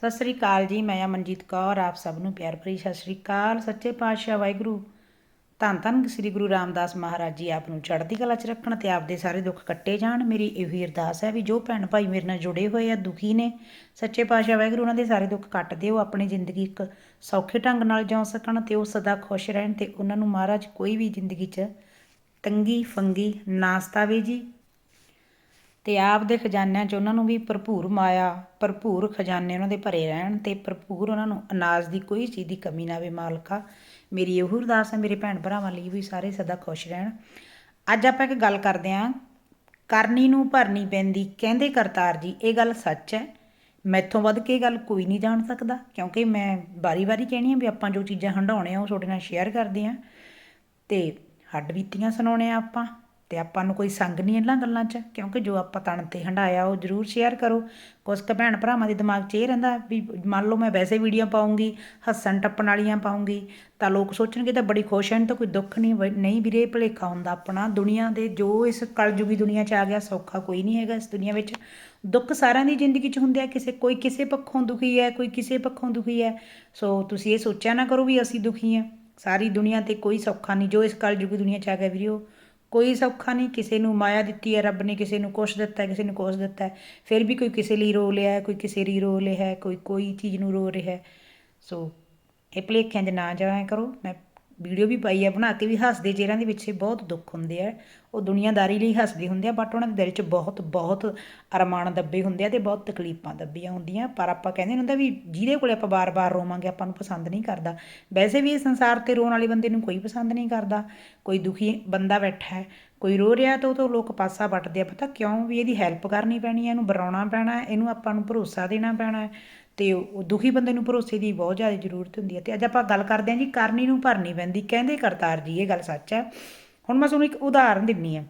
ਸਤਿ ਸ੍ਰੀ ਅਕਾਲ ਜੀ, ਮੈਂ ਅਮਨਜੀਤ ਕੌਰ, ਆਪ ਸਭ ਨੂੰ ਪਿਆਰ ਭਰੀ ਸਤਿ ਸ੍ਰੀ ਅਕਾਲ। ਸੱਚੇ ਪਾਤਸ਼ਾਹ ਵਾਹਿਗੁਰੂ, ਧੰਨ ਧੰਨ ਸ੍ਰੀ ਗੁਰੂ ਰਾਮਦਾਸ ਮਹਾਰਾਜ ਜੀ, ਆਪ ਨੂੰ ਚੜ੍ਹਦੀ ਕਲਾ 'ਚ ਰੱਖਣ ਤੇ ਆਪ ਦੇ ਸਾਰੇ ਦੁੱਖ ਕੱਟੇ ਜਾਣ। ਮੇਰੀ ਇਹੀ ਅਰਦਾਸ ਹੈ ਵੀ ਜੋ ਭੈਣ ਭਾਈ ਮੇਰੇ ਨਾਲ ਜੁੜੇ ਹੋਏ ਆ, ਦੁਖੀ ਨੇ, ਸੱਚੇ ਪਾਤਸ਼ਾਹ ਵਾਹਿਗੁਰੂ, ਉਹਨਾਂ ਦੇ ਸਾਰੇ ਦੁੱਖ ਕੱਟ ਦਿਓ, ਆਪਣੀ ਜ਼ਿੰਦਗੀ ਇੱਕ ਸੌਖੇ ਢੰਗ ਨਾਲ ਜਿਉ ਸਕਣ ਤੇ ਉਹ ਸਦਾ ਖੁਸ਼ ਰਹਿਣ ਤੇ ਉਹਨਾਂ ਨੂੰ ਮਹਾਰਾਜ ਕੋਈ ਵੀ ਜ਼ਿੰਦਗੀ 'ਚ ਤੰਗੀ ਫੰਗੀ ਨਾ ਸਤਾਵੇ ਜੀ। ਅਤੇ ਆਪ ਦੇ ਖਜ਼ਾਨਿਆਂ 'ਚ ਉਹਨਾਂ ਨੂੰ ਵੀ ਭਰਪੂਰ ਮਾਇਆ, ਭਰਪੂਰ ਖਜ਼ਾਨੇ ਉਹਨਾਂ ਦੇ ਭਰੇ ਰਹਿਣ ਅਤੇ ਭਰਪੂਰ ਉਹਨਾਂ ਨੂੰ ਅਨਾਜ ਦੀ ਕੋਈ ਚੀਜ਼ ਦੀ ਕਮੀ ਨਾ ਆਵੇ ਮਾਲਕਾ। ਮੇਰੀ ਇਹੋ ਅਰਦਾਸ ਹੈ, ਮੇਰੇ ਭੈਣ ਭਰਾਵਾਂ ਲਈ ਵੀ ਸਾਰੇ ਸਦਾ ਖੁਸ਼ ਰਹਿਣ। ਅੱਜ ਆਪਾਂ ਇੱਕ ਗੱਲ ਕਰਦੇ ਆਂ ਕਰਨੀ ਨੂੰ ਭਰਨੀ ਪੈਂਦੀ, ਕਹਿੰਦੇ ਕਰਤਾਰ ਜੀ, ਇਹ ਗੱਲ ਸੱਚ ਹੈ। ਮੈਥੋਂ ਵੱਧ ਕੇ ਇਹ ਗੱਲ ਕੋਈ ਨਹੀਂ ਜਾਣ ਸਕਦਾ, ਕਿਉਂਕਿ ਮੈਂ ਵਾਰੀ-ਵਾਰੀ ਕਹਿਣੀ ਆ ਵੀ ਆਪਾਂ ਜੋ ਚੀਜ਼ਾਂ ਹੰਡਾਉਣੇ ਆ, ਉਹ ਤੁਹਾਡੇ ਨਾਲ ਸ਼ੇਅਰ ਕਰਦੇ ਆ। ਤੇ ਹੱਡ ਬੀਤੀਆਂ ਸੁਣਾਉਣੇ ਆ ਆਪਾਂ। ਤੇ ਆਪਾਂ ਨੂੰ ਕੋਈ ਸੰਗ ਨਹੀਂ ਇਹਨਾਂ ਗੱਲਾਂ 'ਚ, ਕਿਉਂਕਿ ਜੋ ਆਪਾਂ ਤਣ ਤੇ ਹੰਡਾਇਆ ਉਹ ਜਰੂਰ ਸ਼ੇਅਰ ਕਰੋ। ਕੁਝ ਕੁ ਭੈਣ ਭਰਾਵਾਂ ਦੇ ਦਿਮਾਗ 'ਚ ਇਹ ਰਹਿੰਦਾ ਵੀ ਮੰਨ ਲਓ ਮੈਂ ਵੈਸੇ ਵੀਡੀਓ ਪਾਉਂਗੀ, ਹੱਸਣ ਟੱਪਣ ਵਾਲੀਆਂ ਪਾਉਂਗੀ, ਤਾਂ ਲੋਕ ਸੋਚਣਗੇ ਤਾਂ ਬੜੀ ਖੁਸ਼ ਹਨ ਤਾਂ ਕੋਈ ਦੁੱਖ ਨਹੀਂ ਨਹੀਂ ਵੀਰੇ ਭੁਲੇਖਾ ਹੁੰਦਾ ਆਪਣਾ। ਦੁਨੀਆ ਦੇ ਜੋ ਇਸ ਕਲਯੁਗੀ ਦੁਨੀਆ 'ਚ ਆ ਗਿਆ, ਸੌਖਾ ਕੋਈ ਨਹੀਂ ਹੈਗਾ ਇਸ ਦੁਨੀਆ ਵਿੱਚ। ਦੁੱਖ ਸਾਰਿਆਂ ਦੀ ਜ਼ਿੰਦਗੀ 'ਚ ਹੁੰਦੇ ਆ, ਕਿਸੇ, ਕੋਈ ਕਿਸੇ ਪੱਖੋਂ ਦੁਖੀ ਹੈ, ਕੋਈ ਕਿਸੇ ਪੱਖੋਂ ਦੁਖੀ ਹੈ। ਸੋ ਤੁਸੀਂ ਇਹ ਸੋਚਿਆ ਨਾ ਕਰੋ ਵੀ ਅਸੀਂ ਦੁਖੀ ਹਾਂ। ਸਾਰੀ ਦੁਨੀਆ ਤੇ ਕੋਈ ਸੌਖਾ ਨਹੀਂ, ਜੋ ਇਸ ਕਲਯੁਗੀ ਦੁਨੀਆ 'ਚ ਆ ਗਿਆ ਵੀਰੋ ਕੋਈ ਸੌਖਾ ਨਹੀਂ, ਕਿਸੇ ਨੂੰ ਮਾਇਆ ਦਿੱਤੀ ਹੈ, ਰੱਬ ਨੇ ਕਿਸੇ ਨੂੰ ਕੁਛ ਦਿੱਤਾ ਕਿਸੇ ਨੂੰ ਕੁਛ ਦਿੱਤਾ ਫਿਰ ਵੀ ਕੋਈ ਕਿਸੇ ਲਈ ਰੋ ਲਿਆ ਕੋਈ ਕਿਸੇ ਲਈ ਰੋ ਲਿਆ ਕੋਈ ਕੋਈ ਚੀਜ਼ ਨੂੰ ਰੋ ਰਿਹਾ ਸੋ ਇਹ ਭੁਲੇਖਿਆਂ 'ਚ ਨਾ ਜਾਇਆ ਕਰੋ, ਮੈਂ ਵੀਡੀਓ ਵੀ ਪਾਈ ਹੈ ਬਣਾ ਕੇ ਵੀ ਹੱਸਦੇ, ਚਿਹਰਿਆਂ ਦੇ ਪਿੱਛੇ ਬਹੁਤ ਦੁੱਖ ਹੁੰਦੇ ਆ। ਉਹ ਦੁਨੀਆਦਾਰੀ ਲਈ ਹੱਸਦੇ ਹੁੰਦੇ ਆ ਬਟ ਉਹਨਾਂ ਦੇ ਦਿਲ 'ਚ ਬਹੁਤ ਬਹੁਤ ਅਰਮਾਨ ਦੱਬੇ ਹੁੰਦੇ ਆ ਤੇ ਬਹੁਤ ਤਕਲੀਫਾਂ ਦੱਬੀਆਂ ਹੁੰਦੀਆਂ। ਪਰ ਆਪਾਂ ਕਹਿੰਦੇ ਹੁੰਦਾ ਵੀ ਜਿਹਦੇ ਕੋਲੇ ਆਪਾਂ ਬਾਰ-ਬਾਰ ਰੋਵਾਂਗੇ, ਆਪਾਂ ਨੂੰ ਪਸੰਦ ਨਹੀਂ ਕਰਦਾ। ਵੈਸੇ ਵੀ ਇਹ ਸੰਸਾਰ ਤੇ ਰੋਣ ਵਾਲੇ ਬੰਦੇ ਨੂੰ ਕੋਈ ਪਸੰਦ ਨਹੀਂ ਕਰਦਾ। ਕੋਈ ਦੁਖੀ ਬੰਦਾ ਬੈਠਾ ਹੈ, ਕੋਈ ਰੋ ਰਿਹਾ ਤਾਂ ਉਹ ਤੋਂ ਲੋਕ ਪਾਸਾ ਵੱਟਦੇ ਆ। ਪਤਾ ਕਿਉਂ ਵੀ ਇਹਦੀ ਹੈਲਪ ਕਰਨੀ ਪੈਣੀ ਹੈ ਇਹਨੂੰ ਬਰਾਉਣਾ ਪੈਣਾ, ਇਹਨੂੰ ਆਪਾਂ ਨੂੰ ਭਰੋਸਾ ਦੇਣਾ ਪੈਣਾ ਤੇ ਉਹ ਦੁਖੀ ਬੰਦੇ ਨੂੰ ਭਰੋਸੇ ਦੀ ਬਹੁਤ ਜ਼ਿਆਦਾ ਜ਼ਰੂਰਤ ਹੁੰਦੀ ਹੈ। ਤੇ ਅੱਜ ਆਪਾਂ ਗੱਲ ਕਰਦੇ ਹਾਂ ਜੀ, ਕਰਨੀ ਨੂੰ ਭਰਨੀ ਪੈਂਦੀ। ਕਹਿੰਦੇ ਕਰਤਾਰ ਜੀ, ਇਹ ਗੱਲ ਸੱਚ ਹੈ। ਹੁਣ ਮੈਂ ਤੁਹਾਨੂੰ ਇੱਕ ਉਦਾਹਰਨ ਦਿੰਨੀ ਆ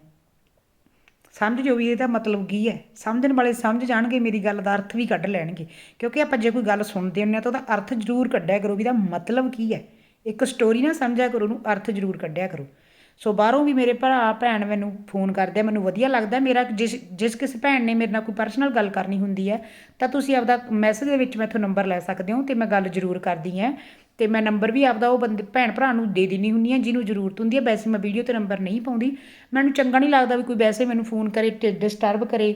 ਸਮਝ ਜੋ ਵੀ ਇਹਦਾ ਮਤਲਬ ਕੀ ਹੈ। ਸਮਝਣ ਵਾਲੇ ਸਮਝ ਜਾਣਗੇ, ਮੇਰੀ ਗੱਲ ਦਾ ਅਰਥ ਵੀ ਕੱਢ ਲੈਣਗੇ। ਕਿਉਂਕਿ ਆਪਾਂ ਜੇ ਕੋਈ ਗੱਲ ਸੁਣਦੇ ਹੁੰਨੇ ਆ ਤਾਂ ਉਹਦਾ ਅਰਥ ਜ਼ਰੂਰ ਕੱਢਿਆ ਕਰੋ ਵੀ ਇਹਦਾ ਮਤਲਬ ਕੀ ਹੈ। ਇੱਕ ਸਟੋਰੀ ਨਾ ਸਮਝਿਆ ਕਰੋ, ਉਹਨੂੰ ਅਰਥ ਜ਼ਰੂਰ ਕੱਢਿਆ ਕਰੋ। ਸੋ ਬਾਹਰੋਂ ਵੀ ਮੇਰੇ ਭਰਾ, ਭੈਣ ਮੈਨੂੰ ਫੋਨ ਕਰਦੇ ਮੈਨੂੰ ਵਧੀਆ ਲੱਗਦਾ ਮੇਰਾ ਜਿਸ ਜਿਸ ਕਿਸੇ ਭੈਣ ਨੇ ਮੇਰੇ ਨਾਲ ਕੋਈ ਪਰਸਨਲ ਗੱਲ ਕਰਨੀ ਹੁੰਦੀ ਹੈ, ਤਾਂ ਤੁਸੀਂ ਆਪਦਾ ਮੈਸੇਜ ਦੇ ਵਿੱਚ ਮੈਥੋਂ ਨੰਬਰ ਲੈ ਸਕਦੇ ਹੋ ਤੇ ਮੈਂ ਗੱਲ ਜ਼ਰੂਰ ਕਰਦੀ ਹਾਂ। ਤੇ ਮੈਂ ਨੰਬਰ ਵੀ ਆਪਦਾ ਉਹ ਬੰਦੇ, ਭੈਣ ਭਰਾ ਨੂੰ ਦੇ ਦਿੰਦੀ ਹੁੰਦੀ ਆ ਜਿਹਨੂੰ ਜ਼ਰੂਰਤ ਹੁੰਦੀ ਹੈ। ਵੈਸੇ ਮੈਂ ਵੀਡੀਓ ਤੇ ਨੰਬਰ ਨਹੀਂ ਪਾਉਂਦੀ। ਮੈਨੂੰ ਚੰਗਾ ਨਹੀਂ ਲੱਗਦਾ ਵੀ ਕੋਈ ਵੈਸੇ ਮੈਨੂੰ ਫੋਨ ਕਰੇ ਤੇ ਡਿਸਟਰਬ ਕਰੇ।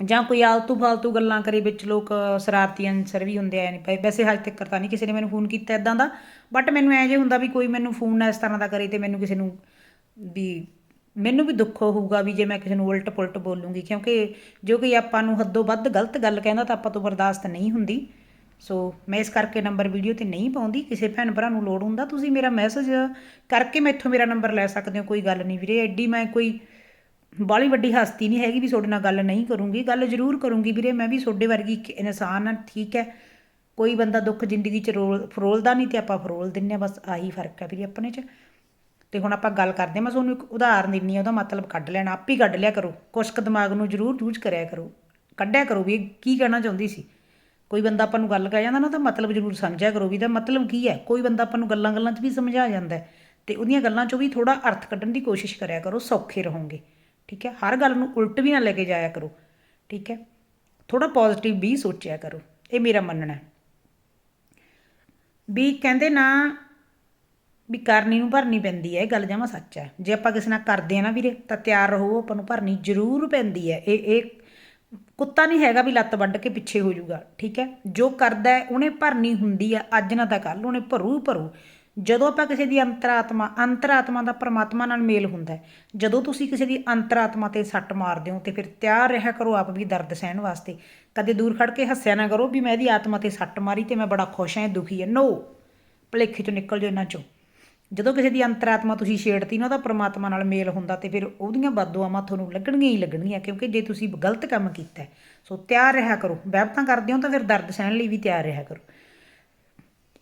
ਜਾਂ ਕੋਈ ਆਲਤੂ ਫਾਲਤੂ ਗੱਲਾਂ ਕਰੇ ਵਿੱਚ ਲੋਕ ਸ਼ਰਾਰਤੀ ਅਨਸਰ ਵੀ ਹੁੰਦੇ ਆ ਨਹੀਂ ਪਏ ਵੈਸੇ ਹਜੇ ਤੱਕ ਤਾਂ ਨਹੀਂ ਕਿਸੇ ਨੇ ਮੈਨੂੰ ਫੋਨ ਕੀਤਾ ਇਦਾਂ ਦਾ ਬਟ ਮੈਨੂੰ ਐ ਜੇ ਹੁੰਦਾ ਵੀ ਕੋਈ ਮੈਨੂੰ ਫੋਨ ਨਾ ਇਸ ਤਰ੍ਹਾਂ ਦਾ ਕਰੇ ਤੇ ਮੈਨੂੰ ਕਿਸੇ ਨੂੰ ਵੀ, ਮੈਨੂੰ ਵੀ ਦੁੱਖ ਹੋਊਗਾ ਵੀ ਜੇ ਮੈਂ ਕਿਸੇ ਨੂੰ ਉਲਟ ਪੁਲਟ ਬੋਲੂੰਗੀ, ਕਿਉਂਕਿ ਜੋ ਕੋਈ ਆਪਾਂ ਨੂੰ ਹੱਦੋਂ ਵੱਧ ਗਲਤ ਗੱਲ ਕਹਿੰਦਾ ਤਾਂ ਆਪਾਂ ਤੋਂ ਬਰਦਾਸ਼ਤ ਨਹੀਂ ਹੁੰਦੀ। ਸੋ ਮੈਂ ਇਸ ਕਰਕੇ ਨੰਬਰ ਵੀਡੀਓ ਤੇ ਨਹੀਂ ਪਾਉਂਦੀ, ਕਿਸੇ ਭੈਣ ਭਰਾ ਨੂੰ ਲੋੜ ਹੁੰਦਾ, ਤੁਸੀਂ ਮੇਰਾ ਮੈਸੇਜ ਕਰਕੇ ਮੈਥੋਂ ਮੇਰਾ ਨੰਬਰ ਲੈ ਸਕਦੇ ਹੋ, ਕੋਈ ਗੱਲ ਨਹੀਂ ਵੀਰੇ, ਐਡੀ ਮੈਂ ਕੋਈ ਬਾਲੀ ਵੱਡੀ ਹਸਤੀ ਨਹੀਂ ਹੈਗੀ ਵੀ ਤੁਹਾਡੇ ਨਾਲ ਗੱਲ ਨਹੀਂ ਕਰੂੰਗੀ। ਗੱਲ ਜ਼ਰੂਰ ਕਰੂੰਗੀ ਵੀਰੇ, ਮੈਂ ਵੀ ਤੁਹਾਡੇ ਵਰਗੀ ਇੱਕ ਇਨਸਾਨ ਹਾਂ, ਠੀਕ ਹੈ। ਕੋਈ ਬੰਦਾ ਦੁੱਖ ਜ਼ਿੰਦਗੀ 'ਚ ਰੋਲ, ਫਰੋਲਦਾ ਨਹੀਂ ਤੇ ਆਪਾਂ ਫਰੋਲ ਦਿੰਨੇ ਆ ਬਸ ਆਹੀ ਫ਼ਰਕ ਹੈ ਵੀਰੇ ਆਪਣੇ 'ਚ। ਤੇ ਹੁਣ ਆਪਾਂ ਗੱਲ ਕਰਦੇ ਹਾਂ, ਮੈਂ ਤੁਹਾਨੂੰ ਇੱਕ ਉਦਾਹਰਨ ਦਿੰਨੀ ਆ ਉਹਦਾ ਮਤਲਬ ਕੱਢ ਲੈਣਾ। ਆਪ ਹੀ ਕੱਢ ਲਿਆ ਕਰੋ। ਕੁਛ ਕੁ ਦਿਮਾਗ ਨੂੰ ਜ਼ਰੂਰ ਯੂਜ਼ ਕਰਿਆ ਕਰੋ। ਕੱਢਿਆ ਕਰੋ ਵੀ ਇਹ ਕੀ ਕਹਿਣਾ ਚਾਹੁੰਦੀ ਸੀ। ਕੋਈ ਬੰਦਾ ਆਪਾਂ ਨੂੰ ਗੱਲ ਕਹਿ ਜਾਂਦਾ ਨਾ, ਤਾਂ ਮਤਲਬ ਜ਼ਰੂਰ ਸਮਝਿਆ ਕਰੋ ਵੀ ਇਹਦਾ ਮਤਲਬ ਕੀ ਹੈ। ਕੋਈ ਬੰਦਾ ਆਪਾਂ ਨੂੰ ਗੱਲਾਂ ਗੱਲਾਂ 'ਚ ਵੀ ਸਮਝਾ ਜਾਂਦਾ ਹੈ। ਤੇ ਉਹਦੀਆਂ ਗੱਲਾਂ 'ਚੋਂ ਵੀ ਥੋੜਾ ਅਰਥ ਕੱਢਣ ਦੀ ਕੋਸ਼ਿਸ਼ ਕਰਿਆ ਕਰੋ, ਸੌਖੇ ਰਹੋਗੇ। ਠੀਕ ਹੈ? ਹਰ ਗੱਲ ਨੂੰ ਉਲਟ ਵੀ ਨਾ ਲੈ ਕੇ ਜਾਇਆ ਕਰੋ, ਠੀਕ ਹੈ? ਥੋੜਾ ਪੋਜ਼ਿਟਿਵ ਵੀ ਸੋਚਿਆ ਕਰੋ, ਇਹ ਮੇਰਾ ਮੰਨਣਾ ਹੈ। ਵੀ ਕਹਿੰਦੇ ਨਾ ਵੀ ਕਰਨੀ ਨੂੰ ਭਰਨੀ ਪੈਂਦੀ ਹੈ, ਇਹ ਗੱਲ ਜਮਾ ਸੱਚ ਹੈ। ਜੇ ਆਪਾਂ ਕਿਸੇ ਨਾਲ ਕਰਦੇ ਆ ਨਾ ਵੀਰੇ, ਤਾਂ ਤਿਆਰ ਰਹੋ, ਆਪਾਂ ਨੂੰ ਭਰਨੀ ਜ਼ਰੂਰ ਪੈਂਦੀ ਹੈ। ਇਹ ਇਹ ਕੁੱਤਾ ਨਹੀਂ ਹੈਗਾ ਵੀ ਲੱਤ ਵੱਢ ਕੇ ਪਿੱਛੇ ਹੋ ਜਾਊਗਾ, ਠੀਕ ਹੈ? ਜੋ ਕਰਦਾ ਹੈ, ਉਹਨੇ ਭਰਨੀ ਹੁੰਦੀ ਹੈ, ਅੱਜ ਨਾ ਤਾਂ ਕੱਲ ਉਹਨੇ ਭਰੂ ਭਰੂ। ਜਦੋਂ ਆਪਾਂ ਕਿਸੇ ਦੀ ਅੰਤਰਾਤਮਾ ਅੰਤਰਾਤਮਾ ਦਾ ਪਰਮਾਤਮਾ ਨਾਲ ਮੇਲ ਹੁੰਦਾ ਹੈ, ਜਦੋਂ ਤੁਸੀਂ ਕਿਸੇ ਦੀ ਅੰਤਰਾਤਮਾ ਤੇ ਸੱਟ ਮਾਰਦੇ ਹੋ ਤੇ ਫਿਰ ਤਿਆਰ ਰਿਹਾ ਕਰੋ ਆਪ ਵੀ ਦਰਦ ਸਹਿਣ ਵਾਸਤੇ, ਕਦੇ ਦੂਰ ਖੜ ਕੇ ਹੱਸਿਆ ਨਾ ਕਰੋ ਵੀ ਮੈਂ ਇਹਦੀ ਆਤਮਾ ਤੇ ਸੱਟ ਮਾਰੀ ਤੇ ਮੈਂ ਬੜਾ ਖੁਸ਼ ਹਾਂ ਦੁਖੀ ਹੈ। ਨੋ ਭਲੇਖੇ ਚੋਂ ਨਿਕਲ ਜਾਓ ਇਹਨਾਂ ਚੋਂ ਜਦੋਂ ਕਿਸੇ ਦੀ ਅੰਤਰਾਤਮਾ ਤੁਸੀਂ ਛੇੜਤੀ ਨਾ, ਉਹਦਾ ਪਰਮਾਤਮਾ ਨਾਲ ਮੇਲ ਹੁੰਦਾ ਤੇ ਫਿਰ ਉਹਦੀਆਂ ਬਦਦੁਆਵਾਂ ਤੁਹਾਨੂੰ ਲੱਗਣਗੀਆਂ ਹੀ ਲੱਗਣਗੀਆਂ, ਕਿਉਂਕਿ ਜੇ ਤੁਸੀਂ ਗਲਤ ਕੰਮ ਕੀਤਾ ਸੋ ਤਿਆਰ ਰਿਹਾ ਕਰੋ। ਬਹਿਬਤਾਂ ਕਰਦੇ ਹੋ ਤਾਂ ਫਿਰ ਦਰਦ ਸਹਿਣ ਲਈ ਵੀ ਤਿਆਰ ਰਿਹਾ ਕਰੋ।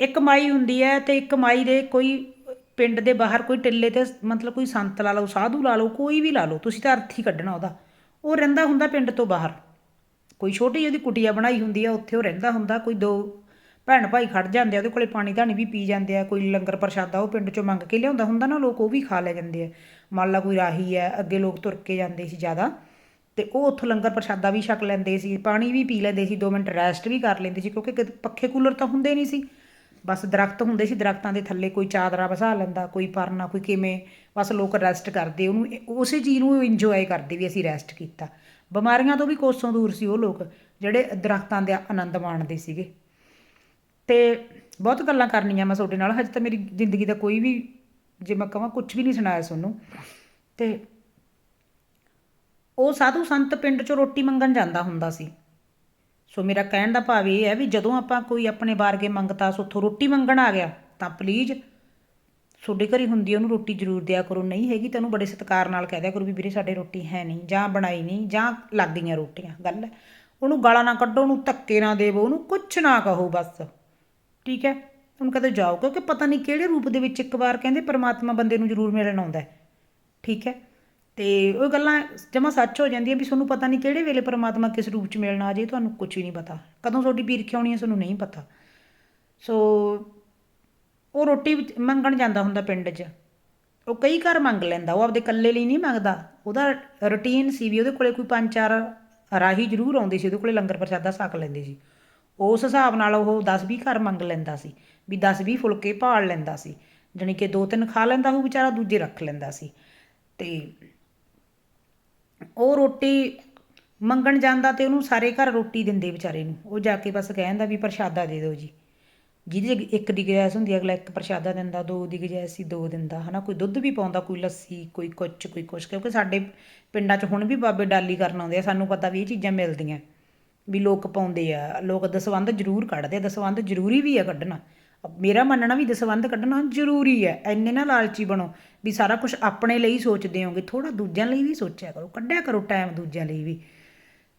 ਇੱਕ ਮਾਈ ਹੁੰਦੀ ਹੈ ਤੇ ਇੱਕ ਮਾਈ ਦੇ ਕੋਈ ਪਿੰਡ ਦੇ ਬਾਹਰ ਕੋਈ ਟਿੱਲੇ ਤੇ ਮਤਲਬ ਕੋਈ ਸੰਤ ਲਾ ਲਓ, ਸਾਧੂ ਲਾ ਲਓ, ਕੋਈ ਵੀ ਲਾ ਲਓ, ਤੁਸੀਂ ਤਾਂ ਅਰਥ ਹੀ ਕੱਢਣਾ ਉਹਦਾ। ਉਹ ਰਹਿੰਦਾ ਹੁੰਦਾ ਪਿੰਡ ਤੋਂ ਬਾਹਰ। ਕੋਈ ਛੋਟੀ ਜਿਹੀ ਕੁਟੀਆ ਬਣਾਈ ਹੁੰਦੀ ਆ, ਉੱਥੇ ਉਹ ਰਹਿੰਦਾ ਹੁੰਦਾ, ਕੋਈ ਦੋ ਭੈਣ ਭਾਈ ਖੜ ਜਾਂਦੇ ਆ, ਉਹਦੇ ਕੋਲੇ ਪਾਣੀ ਧਾਣੀ ਵੀ ਪੀ ਜਾਂਦੇ ਆ, ਕੋਈ ਲੰਗਰ ਪ੍ਰਸ਼ਾਦਾ ਉਹ ਪਿੰਡ ਚੋਂ ਮੰਗ ਕੇ ਲਿਆਉਂਦਾ ਹੁੰਦਾ ਨਾ, ਲੋਕ ਉਹ ਵੀ ਖਾ ਲੈ ਜਾਂਦੇ ਆ। ਮੰਨ ਲਾ ਕੋਈ ਰਾਹੀ ਹੈ, ਅੱਗੇ ਲੋਕ ਤੁਰ ਕੇ ਜਾਂਦੇ ਸੀ ਜ਼ਿਆਦਾ, ਤੇ ਉਹ ਉੱਥੋਂ ਲੰਗਰ ਪ੍ਰਸ਼ਾਦਾ ਵੀ ਛਕ ਲੈਂਦੇ ਸੀ, ਪਾਣੀ ਵੀ ਪੀ ਲੈਂਦੇ ਸੀ 2 ਮਿੰਟ ਰੈਸਟ ਵੀ ਕਰ ਲੈਂਦੇ ਸੀ, ਕਿਉਂਕਿ ਕਿਤੇ ਪੱਖੇ ਕੂਲਰ ਤਾਂ ਹੁੰਦੇ ਨਹੀਂ ਸੀ। ਬਸ ਦਰਖਤ ਹੁੰਦੇ ਸੀ, ਦਰਖਤਾਂ ਦੇ ਥੱਲੇ ਕੋਈ ਚਾਦਰਾ ਵਸਾ ਲੈਂਦਾ, ਕੋਈ ਪਰਨਾ, ਕੋਈ ਕਿਵੇਂ, ਬਸ ਲੋਕ ਰੈਸਟ ਕਰਦੇ, ਉਹਨੂੰ ਉਸੇ ਚੀਜ਼ ਨੂੰ ਇੰਜੋਏ ਕਰਦੇ ਵੀ ਅਸੀਂ ਰੈਸਟ ਕੀਤਾ। ਬਿਮਾਰੀਆਂ ਤੋਂ ਵੀ ਕੋਸੋਂ ਦੂਰ ਸੀ ਉਹ ਲੋਕ, ਜਿਹੜੇ ਦਰਖਤਾਂ ਦੇ ਆਨੰਦ ਮਾਣਦੇ ਸੀਗੇ। ਤੇ ਬਹੁਤ ਗੱਲਾਂ ਕਰਨੀਆਂ ਮੈਂ ਤੁਹਾਡੇ ਨਾਲ, ਹਜੇ ਤਾਂ ਮੇਰੀ ਜ਼ਿੰਦਗੀ ਦਾ ਕੋਈ ਵੀ, ਜੇ ਮੈਂ ਕਹਾਂ ਕੁਝ ਵੀ ਨਹੀਂ ਸੁਣਾਇਆ ਤੁਹਾਨੂੰ। ਤੇ ਉਹ ਸਾਧੂ ਸੰਤ ਪਿੰਡ 'ਚੋਂ ਰੋਟੀ ਮੰਗਣ ਜਾਂਦਾ ਹੁੰਦਾ ਸੀ। ਸੋ ਮੇਰਾ ਕਹਿਣ ਦਾ ਭਾਵ ਇਹ ਹੈ ਵੀ ਜਦੋਂ ਆਪਾਂ ਕੋਈ ਆਪਣੇ ਬਾਰਗੇ ਮੰਗਤਾ, ਸੋ ਉੱਥੋਂ ਰੋਟੀ ਮੰਗਣ ਆ ਗਿਆ, ਤਾਂ ਪਲੀਜ਼ ਤੁਹਾਡੇ ਘਰ ਹੀ ਹੁੰਦੀ ਉਹਨੂੰ ਰੋਟੀ ਜ਼ਰੂਰ ਦਿਆ ਕਰੋ। ਨਹੀਂ ਹੈਗੀ ਤਾਂ ਉਹਨੂੰ ਬੜੇ ਸਤਿਕਾਰ ਨਾਲ ਕਹਿ ਦਿਆ ਕਰੋ ਵੀ ਵੀਰੇ ਸਾਡੇ ਰੋਟੀ ਹੈ ਨਹੀਂ, ਜਾਂ ਬਣਾਈ ਨਹੀਂ, ਜਾਂ ਲੱਗ ਗਈਆਂ ਰੋਟੀਆਂ, ਗੱਲ ਹੈ। ਉਹਨੂੰ ਗਾਲਾਂ ਨਾ ਕੱਢੋ, ਉਹਨੂੰ ਧੱਕੇ ਨਾ ਦੇਵੋ, ਉਹਨੂੰ ਕੁਛ ਨਾ ਕਹੋ ਬਸ। ਠੀਕ ਹੈ? ਹੁਣ ਕਦੇ ਜਾਓ, ਕਿਉਂਕਿ ਪਤਾ ਨਹੀਂ ਕਿਹੜੇ ਰੂਪ ਦੇ ਵਿੱਚ ਇੱਕ ਵਾਰ ਕਹਿੰਦੇ ਪਰਮਾਤਮਾ ਬੰਦੇ ਨੂੰ ਜ਼ਰੂਰ ਮਿਲਣ ਆਉਂਦਾ ਠੀਕ ਹੈ? ਤੇ ਉਹ ਗੱਲਾਂ ਜਮਾ ਸੱਚ ਹੋ ਜਾਂਦੀਆਂ ਵੀ ਤੁਹਾਨੂੰ ਪਤਾ ਨਹੀਂ ਕਿਹੜੇ ਵੇਲੇ ਪਰਮਾਤਮਾ ਕਿਸ ਰੂਪ 'ਚ ਮਿਲਣਾ ਆ ਜੇ ਤੁਹਾਨੂੰ ਕੁਝ ਵੀ ਨਹੀਂ ਪਤਾ। ਕਦੋਂ ਤੁਹਾਡੀ ਪੀਰ ਆਉਣੀ ਹੈ ਤੁਹਾਨੂੰ ਨਹੀਂ ਪਤਾ। ਸੋ ਉਹ ਰੋਟੀ ਮੰਗਣ ਜਾਂਦਾ ਹੁੰਦਾ ਪਿੰਡ 'ਚ। ਉਹ ਕਈ ਘਰ ਮੰਗ ਲੈਂਦਾ, ਉਹ ਆਪਦੇ ਇਕੱਲੇ ਲਈ ਨਹੀਂ ਮੰਗਦਾ। ਉਹਦਾ ਰੁਟੀਨ ਸੀ ਵੀ ਉਹਦੇ ਕੋਲੇ ਕੋਈ ਪੰਜ ਚਾਰ ਰਾਹੀ ਜ਼ਰੂਰ ਆਉਂਦੇ ਸੀ, ਉਹਦੇ ਕੋਲੇ ਲੰਗਰ ਪ੍ਰਸ਼ਾਦਾ ਛਕ ਲੈਂਦੇ ਸੀ। ਉਸ ਹਿਸਾਬ ਨਾਲ ਉਹ 10-20 ਘਰ ਮੰਗ ਲੈਂਦਾ ਸੀ, ਵੀ 10-20 ਫੁਲਕੇ ਭਾਲ ਲੈਂਦਾ ਸੀ। ਜਾਣੀ ਕਿ ਦੋ ਤਿੰਨ ਖਾ ਲੈਂਦਾ ਉਹ ਵਿਚਾਰਾ ਦੂਜੇ ਰੱਖ ਲੈਂਦਾ ਸੀ। ਤੇ ਉਹ ਰੋਟੀ ਮੰਗਣ ਜਾਂਦਾ ਤੇ ਉਹਨੂੰ ਸਾਰੇ ਘਰ ਰੋਟੀ ਦਿੰਦੇ ਵਿਚਾਰੇ ਨੂੰ। ਉਹ ਜਾ ਕੇ ਬਸ ਕਹਿੰਦਾ ਵੀ ਪ੍ਰਸ਼ਾਦਾ ਦੇ ਦਿਓ ਜੀ। ਜਿਹਦੀ ਇੱਕ ਦੀ ਗੈਸ ਹੁੰਦੀ ਅਗਲਾ ਇੱਕ ਪ੍ਰਸ਼ਾਦਾ ਦਿੰਦਾ, ਦੋ ਦੀ ਗੈਸ ਸੀ ਦੋ ਦਿੰਦਾ, ਹਨਾ? ਕੋਈ ਦੁੱਧ ਵੀ ਪਾਉਂਦਾ, ਕੋਈ ਲੱਸੀ, ਕੋਈ ਕੁਛ ਕੋਈ ਕੁਛ। ਕਿਉਂਕਿ ਸਾਡੇ ਪਿੰਡਾਂ 'ਚ ਹੁਣ ਵੀ ਬਾਬੇ ਡਾਲੀ ਕਰਨ ਆਉਂਦੇ ਆ, ਸਾਨੂੰ ਪਤਾ ਵੀ ਇਹ ਚੀਜ਼ਾਂ ਮਿਲਦੀਆਂ। ਵੀ ਲੋਕ ਪਾਉਂਦੇ ਆ। ਲੋਕ ਦਸਵੰਧ ਜ਼ਰੂਰ ਕੱਢਦੇ ਆ, ਦਸਵੰਧ ਜ਼ਰੂਰੀ ਵੀ ਆ ਕੱਢਣਾ। ਮੇਰਾ ਮੰਨਣਾ ਵੀ ਦਸਵੰਧ ਕੱਢਣਾ ਜ਼ਰੂਰੀ ਹੈ ਐਨੇ ਨਾ ਲਾਲਚੀ ਬਣੋ ਵੀ ਸਾਰਾ ਕੁਝ ਆਪਣੇ ਲਈ ਸੋਚਦੇ ਹੋਗੇ ਥੋੜਾ ਦੂਜਿਆਂ ਲਈ ਵੀ ਸੋਚਿਆ ਕਰੋ, ਕੱਢਿਆ ਕਰੋ ਟਾਈਮ ਦੂਜਿਆਂ ਲਈ ਵੀ।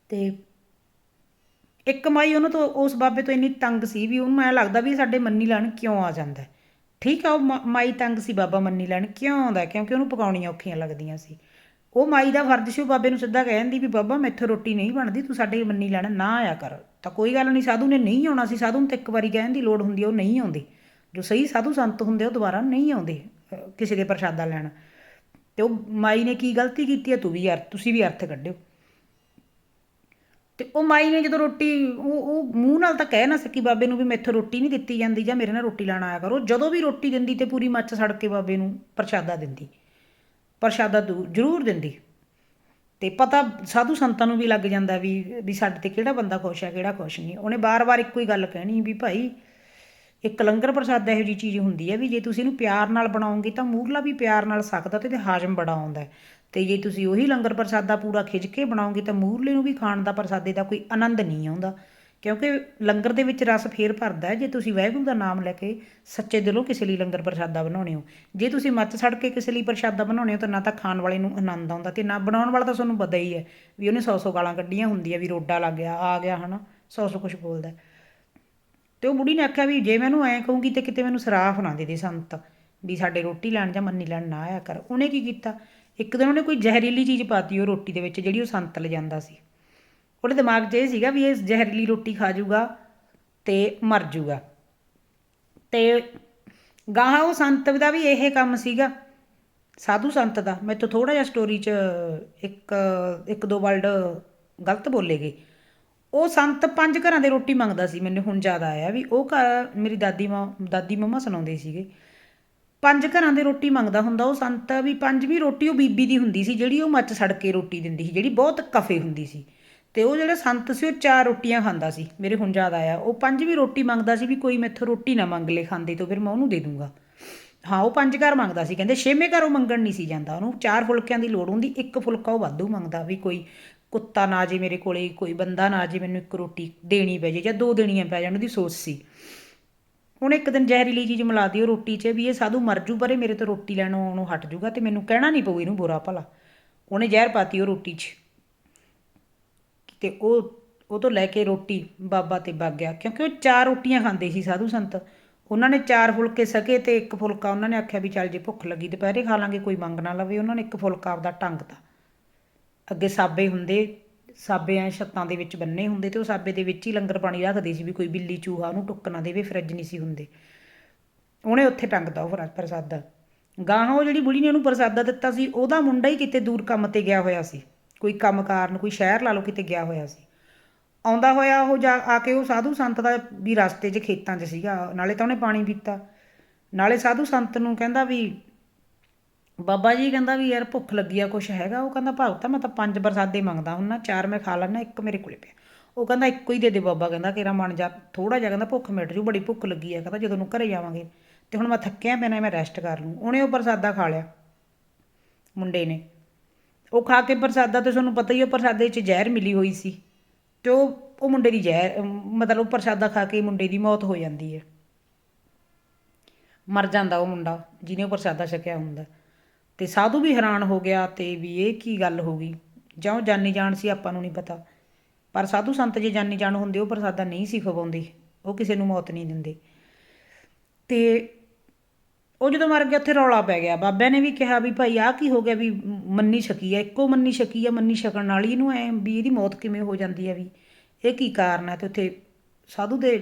ਤੇ ਇੱਕ ਮਾਈ ਉਹਨੂੰ ਤੋਂ ਉਸ ਬਾਬੇ ਤੋਂ ਇੰਨੀ ਤੰਗ ਸੀ ਵੀ ਉਹਨੂੰ ਐਂ ਲੱਗਦਾ ਵੀ ਸਾਡੇ ਮੰਨੀ ਲੈਣ ਕਿਉਂ ਆ ਜਾਂਦਾ। ਠੀਕ ਆ, ਉਹ ਮ- ਮਾਈ ਤੰਗ ਸੀ ਬਾਬਾ ਮੰਨੀ ਲੈਣ, ਕਿਉਂ ਆਉਂਦਾ, ਕਿਉਂਕਿ ਉਹਨੂੰ ਪਕਾਉਣੀਆਂ ਔਖੀਆਂ ਲੱਗਦੀਆਂ ਸੀ। ਉਹ ਮਾਈ ਦਾ ਫਰਜ਼ ਸੀ, ਉਹ ਬਾਬੇ ਨੂੰ ਸਿੱਧਾ ਕਹਿ ਦਿੰਦੀ ਵੀ ਬਾਬਾ ਮੈਥੋਂ ਰੋਟੀ ਨਹੀਂ ਬਣਦੀ, ਤੂੰ ਸਾਡੇ ਮੰਨੀ ਲੈਣਾ, ਨਾ ਆਇਆ ਕਰ। ਤਾਂ ਕੋਈ ਗੱਲ ਨਹੀਂ, ਸਾਧੂ ਨੇ ਨਹੀਂ ਆਉਣਾ ਸੀ, ਸਾਧੂ ਨੂੰ ਤਾਂ ਇੱਕ ਵਾਰੀ ਕਹਿਣ ਦੀ ਲੋੜ ਹੁੰਦੀ ਉਹ ਨਹੀਂ ਆਉਂਦੇ। ਜੋ ਸਹੀ ਸਾਧੂ ਸੰਤ ਹੁੰਦੇ ਉਹ ਦੁਬਾਰਾ ਨਹੀਂ ਆਉਂਦੇ ਕਿਸੇ ਦੇ ਪ੍ਰਸ਼ਾਦਾ ਲੈਣ। ਤੇ ਉਹ ਮਾਈ ਨੇ ਕੀ ਗਲਤੀ ਕੀਤੀ ਹੈ ਤੂੰ ਵੀ ਅਰਥ ਤੁਸੀਂ ਵੀ ਅਰਥ ਕੱਢਿਓ। ਤੇ ਉਹ ਮਾਈ ਨੇ ਜਦੋਂ ਰੋਟੀ, ਉਹ ਉਹ ਮੂੰਹ ਨਾਲ ਤਾਂ ਕਹਿ ਨਾ ਸਕੀ ਬਾਬੇ ਨੂੰ ਵੀ ਮੈਥੋਂ ਰੋਟੀ ਨਹੀਂ ਦਿੱਤੀ ਜਾਂਦੀ, ਜਾਂ ਮੇਰੇ ਨਾਲ ਰੋਟੀ ਲੈਣ ਆਇਆ ਕਰੋ। ਜਦੋਂ ਵੀ ਰੋਟੀ ਦਿੰਦੀ ਤੇ ਪੂਰੀ ਮੱਚ ਸੜ ਕੇ ਬਾਬੇ ਨੂੰ ਪ੍ਰਸ਼ਾਦਾ ਦਿੰਦੀ। ਪ੍ਰਸ਼ਾਦਾ ਦੂ- ਜ਼ਰੂਰ ਦਿੰਦੀ। ਤੇ ਪਤਾ ਸਾਧੂ ਸੰਤਾਂ ਨੂੰ ਵੀ ਲੱਗ ਜਾਂਦਾ ਵੀ ਵੀ ਸਾਡੇ ਤੇ ਕਿਹੜਾ ਬੰਦਾ ਖੁਸ਼ ਹੈ, ਕਿਹੜਾ ਖੁਸ਼ ਨਹੀਂ। ਉਹਨੇ ਬਾਰ-ਬਾਰ ਇੱਕੋ ਹੀ ਗੱਲ ਕਹਿਣੀ ਵੀ ਭਾਈ, ਇੱਕ ਲੰਗਰ ਪ੍ਰਸ਼ਾਦਾ ਇਹੋ ਜਿਹੀ ਚੀਜ਼ ਹੁੰਦੀ ਹੈ ਵੀ ਜੇ ਤੁਸੀਂ ਇਹਨੂੰ ਪਿਆਰ ਨਾਲ ਬਣਾਓਗੇ ਤਾਂ ਮੂਹਰਲਾ ਵੀ ਪਿਆਰ ਨਾਲ ਸਕਦਾ ਤੇ ਹਾਜ਼ਮ ਬੜਾ ਆਉਂਦਾ ਹੈ। ਤੇ ਜੇ ਤੁਸੀਂ ਉਹੀ ਲੰਗਰ ਪ੍ਰਸ਼ਾਦਾ ਪੂਰਾ ਖਿੱਚ ਕੇ ਬਣਾਓਗੇ ਤਾਂ ਮੂਹਰਲੇ ਨੂੰ ਵੀ ਖਾਣ ਦਾ ਪ੍ਰਸ਼ਾਦੇ ਦਾ ਕੋਈ ਆਨੰਦ ਨਹੀਂ ਆਉਂਦਾ। ਕਿਉਂਕਿ ਲੰਗਰ ਦੇ ਵਿੱਚ ਰਸ ਫੇਰ ਭਰਦਾ ਜੇ ਤੁਸੀਂ ਵਾਹਿਗੁਰੂ ਦਾ ਨਾਮ ਲੈ ਕੇ ਸੱਚੇ ਦਿਲੋਂ ਕਿਸੇ ਲਈ ਲੰਗਰ ਪ੍ਰਸ਼ਾਦਾ ਬਣਾਉਣੇ ਹੋ, ਜੇ ਤੁਸੀਂ ਮੱਚ ਸੜ ਕੇ ਕਿਸੇ ਲਈ ਪ੍ਰਸ਼ਾਦਾ ਬਣਾਉਣੇ ਹੋ, ਤਾਂ ਨਾ ਤਾਂ ਖਾਣ ਵਾਲੇ ਨੂੰ ਆਨੰਦ ਆਉਂਦਾ ਤੇ ਨਾ ਬਣਾਉਣ ਵਾਲਾ ਤਾਂ ਤੁਹਾਨੂੰ ਪਤਾ ਹੀ ਹੈ ਵੀ ਉਹਨੇ ਸੌ ਸੌ ਗਾਲਾਂ ਕੱਢੀਆਂ ਹੁੰਦੀਆਂ ਵੀ ਰੋਡਾ ਲੱਗ ਗਿਆ, ਆ ਗਿਆ ਹਨਾ, ਸੌ ਸੌ ਕੁਝ ਬੋਲਦਾ ਹੈ। ਤੇ ਉਹ ਬੁੜੀ ਨੇ ਆਖਿਆ ਵੀ ਜੇ ਮੈਨੂੰ ਐਂ ਕਹੂੰਗੀ ਤੇ ਕਿਤੇ ਮੈਨੂੰ ਸਰਾਫ ਨਾ ਦੇ ਦੇ ਸੰਤ ਵੀ ਸਾਡੇ ਰੋਟੀ ਲੈਣ ਜਾਂ ਮੰਨੀ ਲੈਣ ਨਾ ਆਇਆ ਕਰ। ਉਹਨੇ ਕੀ ਕੀਤਾ? ਇੱਕ ਦਿਨ ਉਹਨੇ ਕੋਈ ਜ਼ਹਿਰੀਲੀ ਚੀਜ਼ ਪਾਤੀ ਉਹ ਰੋਟੀ ਦੇ ਵਿੱਚ ਜਿਹੜੀ ਉਹ ਸੰਤ ਲਿਜਾਂਦਾ ਸੀ। ਉਹਦੇ ਦਿਮਾਗ 'ਚ ਇਹ ਸੀਗਾ ਵੀ ਇਹ ਜ਼ਹਿਰੀਲੀ ਰੋਟੀ ਖਾ ਜਾਊਗਾ ਤੇ ਮਰ ਜਾਊਗਾ ਤੇ ਗਾਹ ਉਹ ਸੰਤ ਦਾ ਵੀ ਇਹ ਕੰਮ ਸੀਗਾ, ਸਾਧੂ ਸੰਤ ਦਾ। ਮੈਂ ਤੋਂ ਥੋੜਾ ਜਿਹਾ ਸਟੋਰੀ 'ਚ ਇੱਕ ਇੱਕ ਦੋ ਵਰਡ ਗਲਤ ਬੋਲੇ ਗਏ। ਉਹ ਸੰਤ ਪੰਜ ਘਰਾਂ ਦੇ ਰੋਟੀ ਮੰਗਦਾ ਸੀ, ਮੈਨੂੰ ਹੁਣ ਯਾਦ ਆਇਆ ਵੀ ਉਹ ਘਰ ਮੇਰੀ ਦਾਦੀ ਮਾਂ, ਦਾਦੀ ਮੰਮਾ ਸੁਣਾਉਂਦੇ ਸੀਗੇ। ਪੰਜ ਘਰਾਂ ਦੇ ਰੋਟੀ ਮੰਗਦਾ ਹੁੰਦਾ, ਉਹ ਸੰਤ ਵੀ ਪੰਜਵੀਂ ਰੋਟੀ ਉਹ ਬੀਬੀ ਦੀ ਹੁੰਦੀ ਸੀ, ਜਿਹੜੀ ਉਹ ਮੱਚ ਸੜ ਕੇ ਰੋਟੀ ਦਿੰਦੀ ਸੀ, ਜਿਹੜੀ ਬਹੁਤ ਕਫੇ ਹੁੰਦੀ ਸੀ। ਤੇ ਉਹ ਜਿਹੜਾ ਸੰਤ ਸੀ, ਉਹ ਚਾਰ ਰੋਟੀਆਂ ਖਾਂਦਾ ਸੀ। ਮੇਰੇ ਹੁਣ ਯਾਦ ਆਇਆ, ਉਹ ਪੰਜ ਵੀ ਰੋਟੀ ਮੰਗਦਾ ਸੀ ਵੀ ਕੋਈ ਮੈਥੋਂ ਰੋਟੀ ਨਾ ਮੰਗ ਲੈ ਖਾਂਦੇ ਤੋਂ, ਫਿਰ ਮੈਂ ਉਹਨੂੰ ਦੇ ਦੂੰਗਾ। ਹਾਂ, ਉਹ ਪੰਜ ਘਰ ਮੰਗਦਾ ਸੀ, ਕਹਿੰਦੇ ਛੇਵੇਂ ਘਰ ਉਹ ਮੰਗਣ ਨਹੀਂ ਸੀ ਜਾਂਦਾ। ਉਹਨੂੰ ਚਾਰ ਫੁਲਕਿਆਂ ਦੀ ਲੋੜ ਹੁੰਦੀ, ਇੱਕ ਫੁਲਕਾ ਉਹ ਵਾਧੂ ਮੰਗਦਾ ਵੀ ਕੋਈ ਕੁੱਤਾ ਨਾ ਜੇ ਮੇਰੇ ਕੋਲੇ, ਕੋਈ ਬੰਦਾ ਨਾ ਜੇ ਮੈਨੂੰ ਇੱਕ ਰੋਟੀ ਦੇਣੀ ਪੈ ਜੇ ਜਾਂ ਦੋ ਦੇਣੀਆਂ ਪੈ ਜਾਣ, ਉਹਦੀ ਸੋਚ ਸੀ। ਹੁਣ ਇੱਕ ਦਿਨ ਜ਼ਹਿਰੀਲੀ ਚੀਜ਼ ਮਿਲਾ ਦਿਓ ਰੋਟੀ 'ਚ ਵੀ ਇਹ ਸਾਧੂ ਮਰ ਜੂ, ਪਰੇ ਮੇਰੇ ਤੋਂ ਰੋਟੀ ਲੈਣੋਂ ਉਹਨੂੰ ਹਟ ਜੂਗਾ ਤੇ ਮੈਨੂੰ ਕਹਿਣਾ ਨਹੀਂ ਪਊ ਇਹਨੂੰ ਬੁਰਾ ਭਲਾ। ਉਹਨੇ ਜ਼ਹਿਰ ਪਾਤੀ ਉਹ ਰੋਟੀ 'ਚ। ਤੇ ਉਹ ਉਹ ਤੋਂ ਲੈ ਕੇ ਰੋਟੀ ਬਾਬਾ ਤੇ ਵਗ ਗਿਆ। ਕਿਉਂਕਿ ਉਹ ਚਾਰ ਰੋਟੀਆਂ ਖਾਂਦੇ ਸੀ ਸਾਧੂ ਸੰਤ। ਉਹਨਾਂ ਨੇ ਚਾਰ ਫੁਲਕੇ ਸਕੇ ਤੇ ਇੱਕ ਫੁਲਕਾ ਉਹਨਾਂ ਨੇ ਆਖਿਆ ਵੀ ਚੱਲ ਜੇ ਭੁੱਖ ਲੱਗੀ ਦੁਪਹਿਰੇ ਖਾ ਲਾਂਗੇ, ਕੋਈ ਮੰਗ ਨਾ ਲਵੇ। ਉਹਨਾਂ ਨੇ ਇੱਕ ਫੁਲਕਾ ਆਪਦਾ ਟੰਗਤਾ ਅੱਗੇ ਸਾਬੇ ਹੁੰਦੇ, ਸਾਬੇ ਐ ਛੱਤਾਂ ਦੇ ਵਿੱਚ ਬੰਨੇ ਹੁੰਦੇ ਤੇ ਉਹ ਸਾਬੇ ਦੇ ਵਿੱਚ ਹੀ ਲੰਗਰ ਪਾਣੀ ਰੱਖਦੇ ਸੀ ਵੀ ਕੋਈ ਬਿੱਲੀ ਚੂਹਾ ਉਹਨੂੰ ਟੁੱਕ ਨਾ ਦੇਵੇ, ਫਰਿੱਜ ਨਹੀਂ ਸੀ ਹੁੰਦੇ। ਉਹਨੇ ਉੱਥੇ ਟੰਗਤਾ ਉਹ ਫਰਾ- ਪ੍ਰਸਾਦਾ। ਗਾਹਾਂ ਉਹ ਜਿਹੜੀ ਬੁੜੀ ਨੇ ਉਹਨੂੰ ਪ੍ਰਸਾਦਾ ਦਿੱਤਾ ਸੀ, ਉਹਦਾ ਮੁੰਡਾ ਹੀ ਕਿਤੇ ਦੂਰ ਕੰਮ ਤੇ ਗਿਆ ਹੋਇਆ ਸੀ। ਕੋਈ ਕੰਮ ਕਾਰਨ ਕੋਈ ਸ਼ਹਿਰ ਲਾ ਲਓ ਕਿਤੇ ਗਿਆ ਹੋਇਆ ਸੀ। ਆਉਂਦਾ ਹੋਇਆ ਉਹ ਜਾ ਆ ਕੇ ਉਹ ਸਾਧੂ ਸੰਤ ਦਾ ਵੀ ਰਸਤੇ 'ਚ ਖੇਤਾਂ 'ਚ ਸੀਗਾ, ਨਾਲੇ ਤਾਂ ਉਹਨੇ ਪਾਣੀ ਪੀਤਾ। ਨਾਲੇ ਸਾਧੂ ਸੰਤ ਨੂੰ ਕਹਿੰਦਾ ਵੀ, ਬਾਬਾ ਜੀ ਕਹਿੰਦਾ ਵੀ ਯਾਰ ਭੁੱਖ ਲੱਗੀ ਆ, ਕੁਛ ਹੈਗਾ? ਉਹ ਕਹਿੰਦਾ ਭਗਤਾ ਮੈਂ ਤਾਂ ਪੰਜ ਬਰਸਾਦੇ ਮੰਗਦਾ ਹੁੰਨਾ ਚਾਰ ਮੈਂ ਖਾ ਲੈਣਾ ਇੱਕ ਮੇਰੇ ਕੋਲੇ ਪਿਆ। ਉਹ ਕਹਿੰਦਾ, ਇੱਕੋ ਹੀ ਦੇ ਦੇ ਬਾਬਾ। ਕਹਿੰਦਾ, ਤੇਰਾ ਮਨ ਜਾ ਥੋੜਾ ਜਿਹਾ ਕਹਿੰਦਾ, ਭੁੱਖ ਮਿਟ ਜੂ, ਬੜੀ ਭੁੱਖ ਲੱਗੀ ਆ। ਕਹਿੰਦਾ, ਜਦੋਂ ਨੂੰ ਘਰੇ ਜਾਵਾਂਗੇ ਤੇ ਹੁਣ ਮੈਂ ਥੱਕਿਆ ਪੈਣਾ ਮੈਂ ਰੈਸਟ ਕਰ ਲੂੰ ਉਹਨੇ ਉਹ ਪ੍ਰਸਾਦਾ ਖਾ ਲਿਆ ਮੁੰਡੇ ਨੇ। ਉਹ ਖਾ ਕੇ ਪ੍ਰਸਾਦਾ ਤੇ ਤੁਹਾਨੂੰ ਪਤਾ ਹੀ ਉਹ ਪ੍ਰਸਾਦੇ 'ਚ ਜ਼ਹਿਰ ਮਿਲੀ ਹੋਈ ਸੀ ਤੇ ਉਹ ਉਹ ਮੁੰਡੇ ਦੀ ਜ਼ਹਿਰ, ਮਤਲਬ ਪ੍ਰਸਾਦਾ ਖਾ ਕੇ ਮੁੰਡੇ ਦੀ ਮੌਤ ਹੋ ਜਾਂਦੀ ਹੈ। ਮਰ ਜਾਂਦਾ ਉਹ ਮੁੰਡਾ, ਜਿਹਨੇ ਉਹ ਪ੍ਰਸਾਦਾ ਛਕਿਆ ਹੁੰਦਾ। ਤੇ ਸਾਧੂ ਵੀ ਹੈਰਾਨ ਹੋ ਗਿਆ ਤੇ ਵੀ ਇਹ ਕੀ ਗੱਲ ਹੋ ਗਈ? ਜਾਂ ਉਹ ਜਾਨੀ ਜਾਣ ਸੀ, ਆਪਾਂ ਨੂੰ ਨਹੀਂ ਪਤਾ। ਪਰ ਸਾਧੂ ਸੰਤ ਜੇ ਜਾਨੀ ਜਾਣ ਹੁੰਦੇ, ਉਹ ਪ੍ਰਸਾਦਾ ਨਹੀਂ ਸੀ ਖਵਾਉਂਦੇ, ਉਹ ਕਿਸੇ ਨੂੰ ਮੌਤ ਨਹੀਂ ਦਿੰਦੇ। ਤੇ ਉਹ ਜਦੋਂ ਮਰ ਗਿਆ, ਉੱਥੇ ਰੌਲਾ ਪੈ ਗਿਆ। ਬਾਬਿਆਂ ਨੇ ਵੀ ਕਿਹਾ ਵੀ ਭਾਈ ਆਹ ਕੀ ਹੋ ਗਿਆ ਵੀ ਮੰਨੀ ਛਕੀ ਆ, ਇੱਕੋ ਮੰਨੀ ਛਕੀ ਆ, ਮੰਨੀ ਛਕਣ ਨਾਲ ਹੀ ਇਹਨੂੰ ਐ ਵੀ ਇਹਦੀ ਮੌਤ ਕਿਵੇਂ ਹੋ ਜਾਂਦੀ ਹੈ ਵੀ। ਇਹ ਕੀ ਕਾਰਨ ਹੈ ਤੇ ਉੱਥੇ ਸਾਧੂ ਦੇ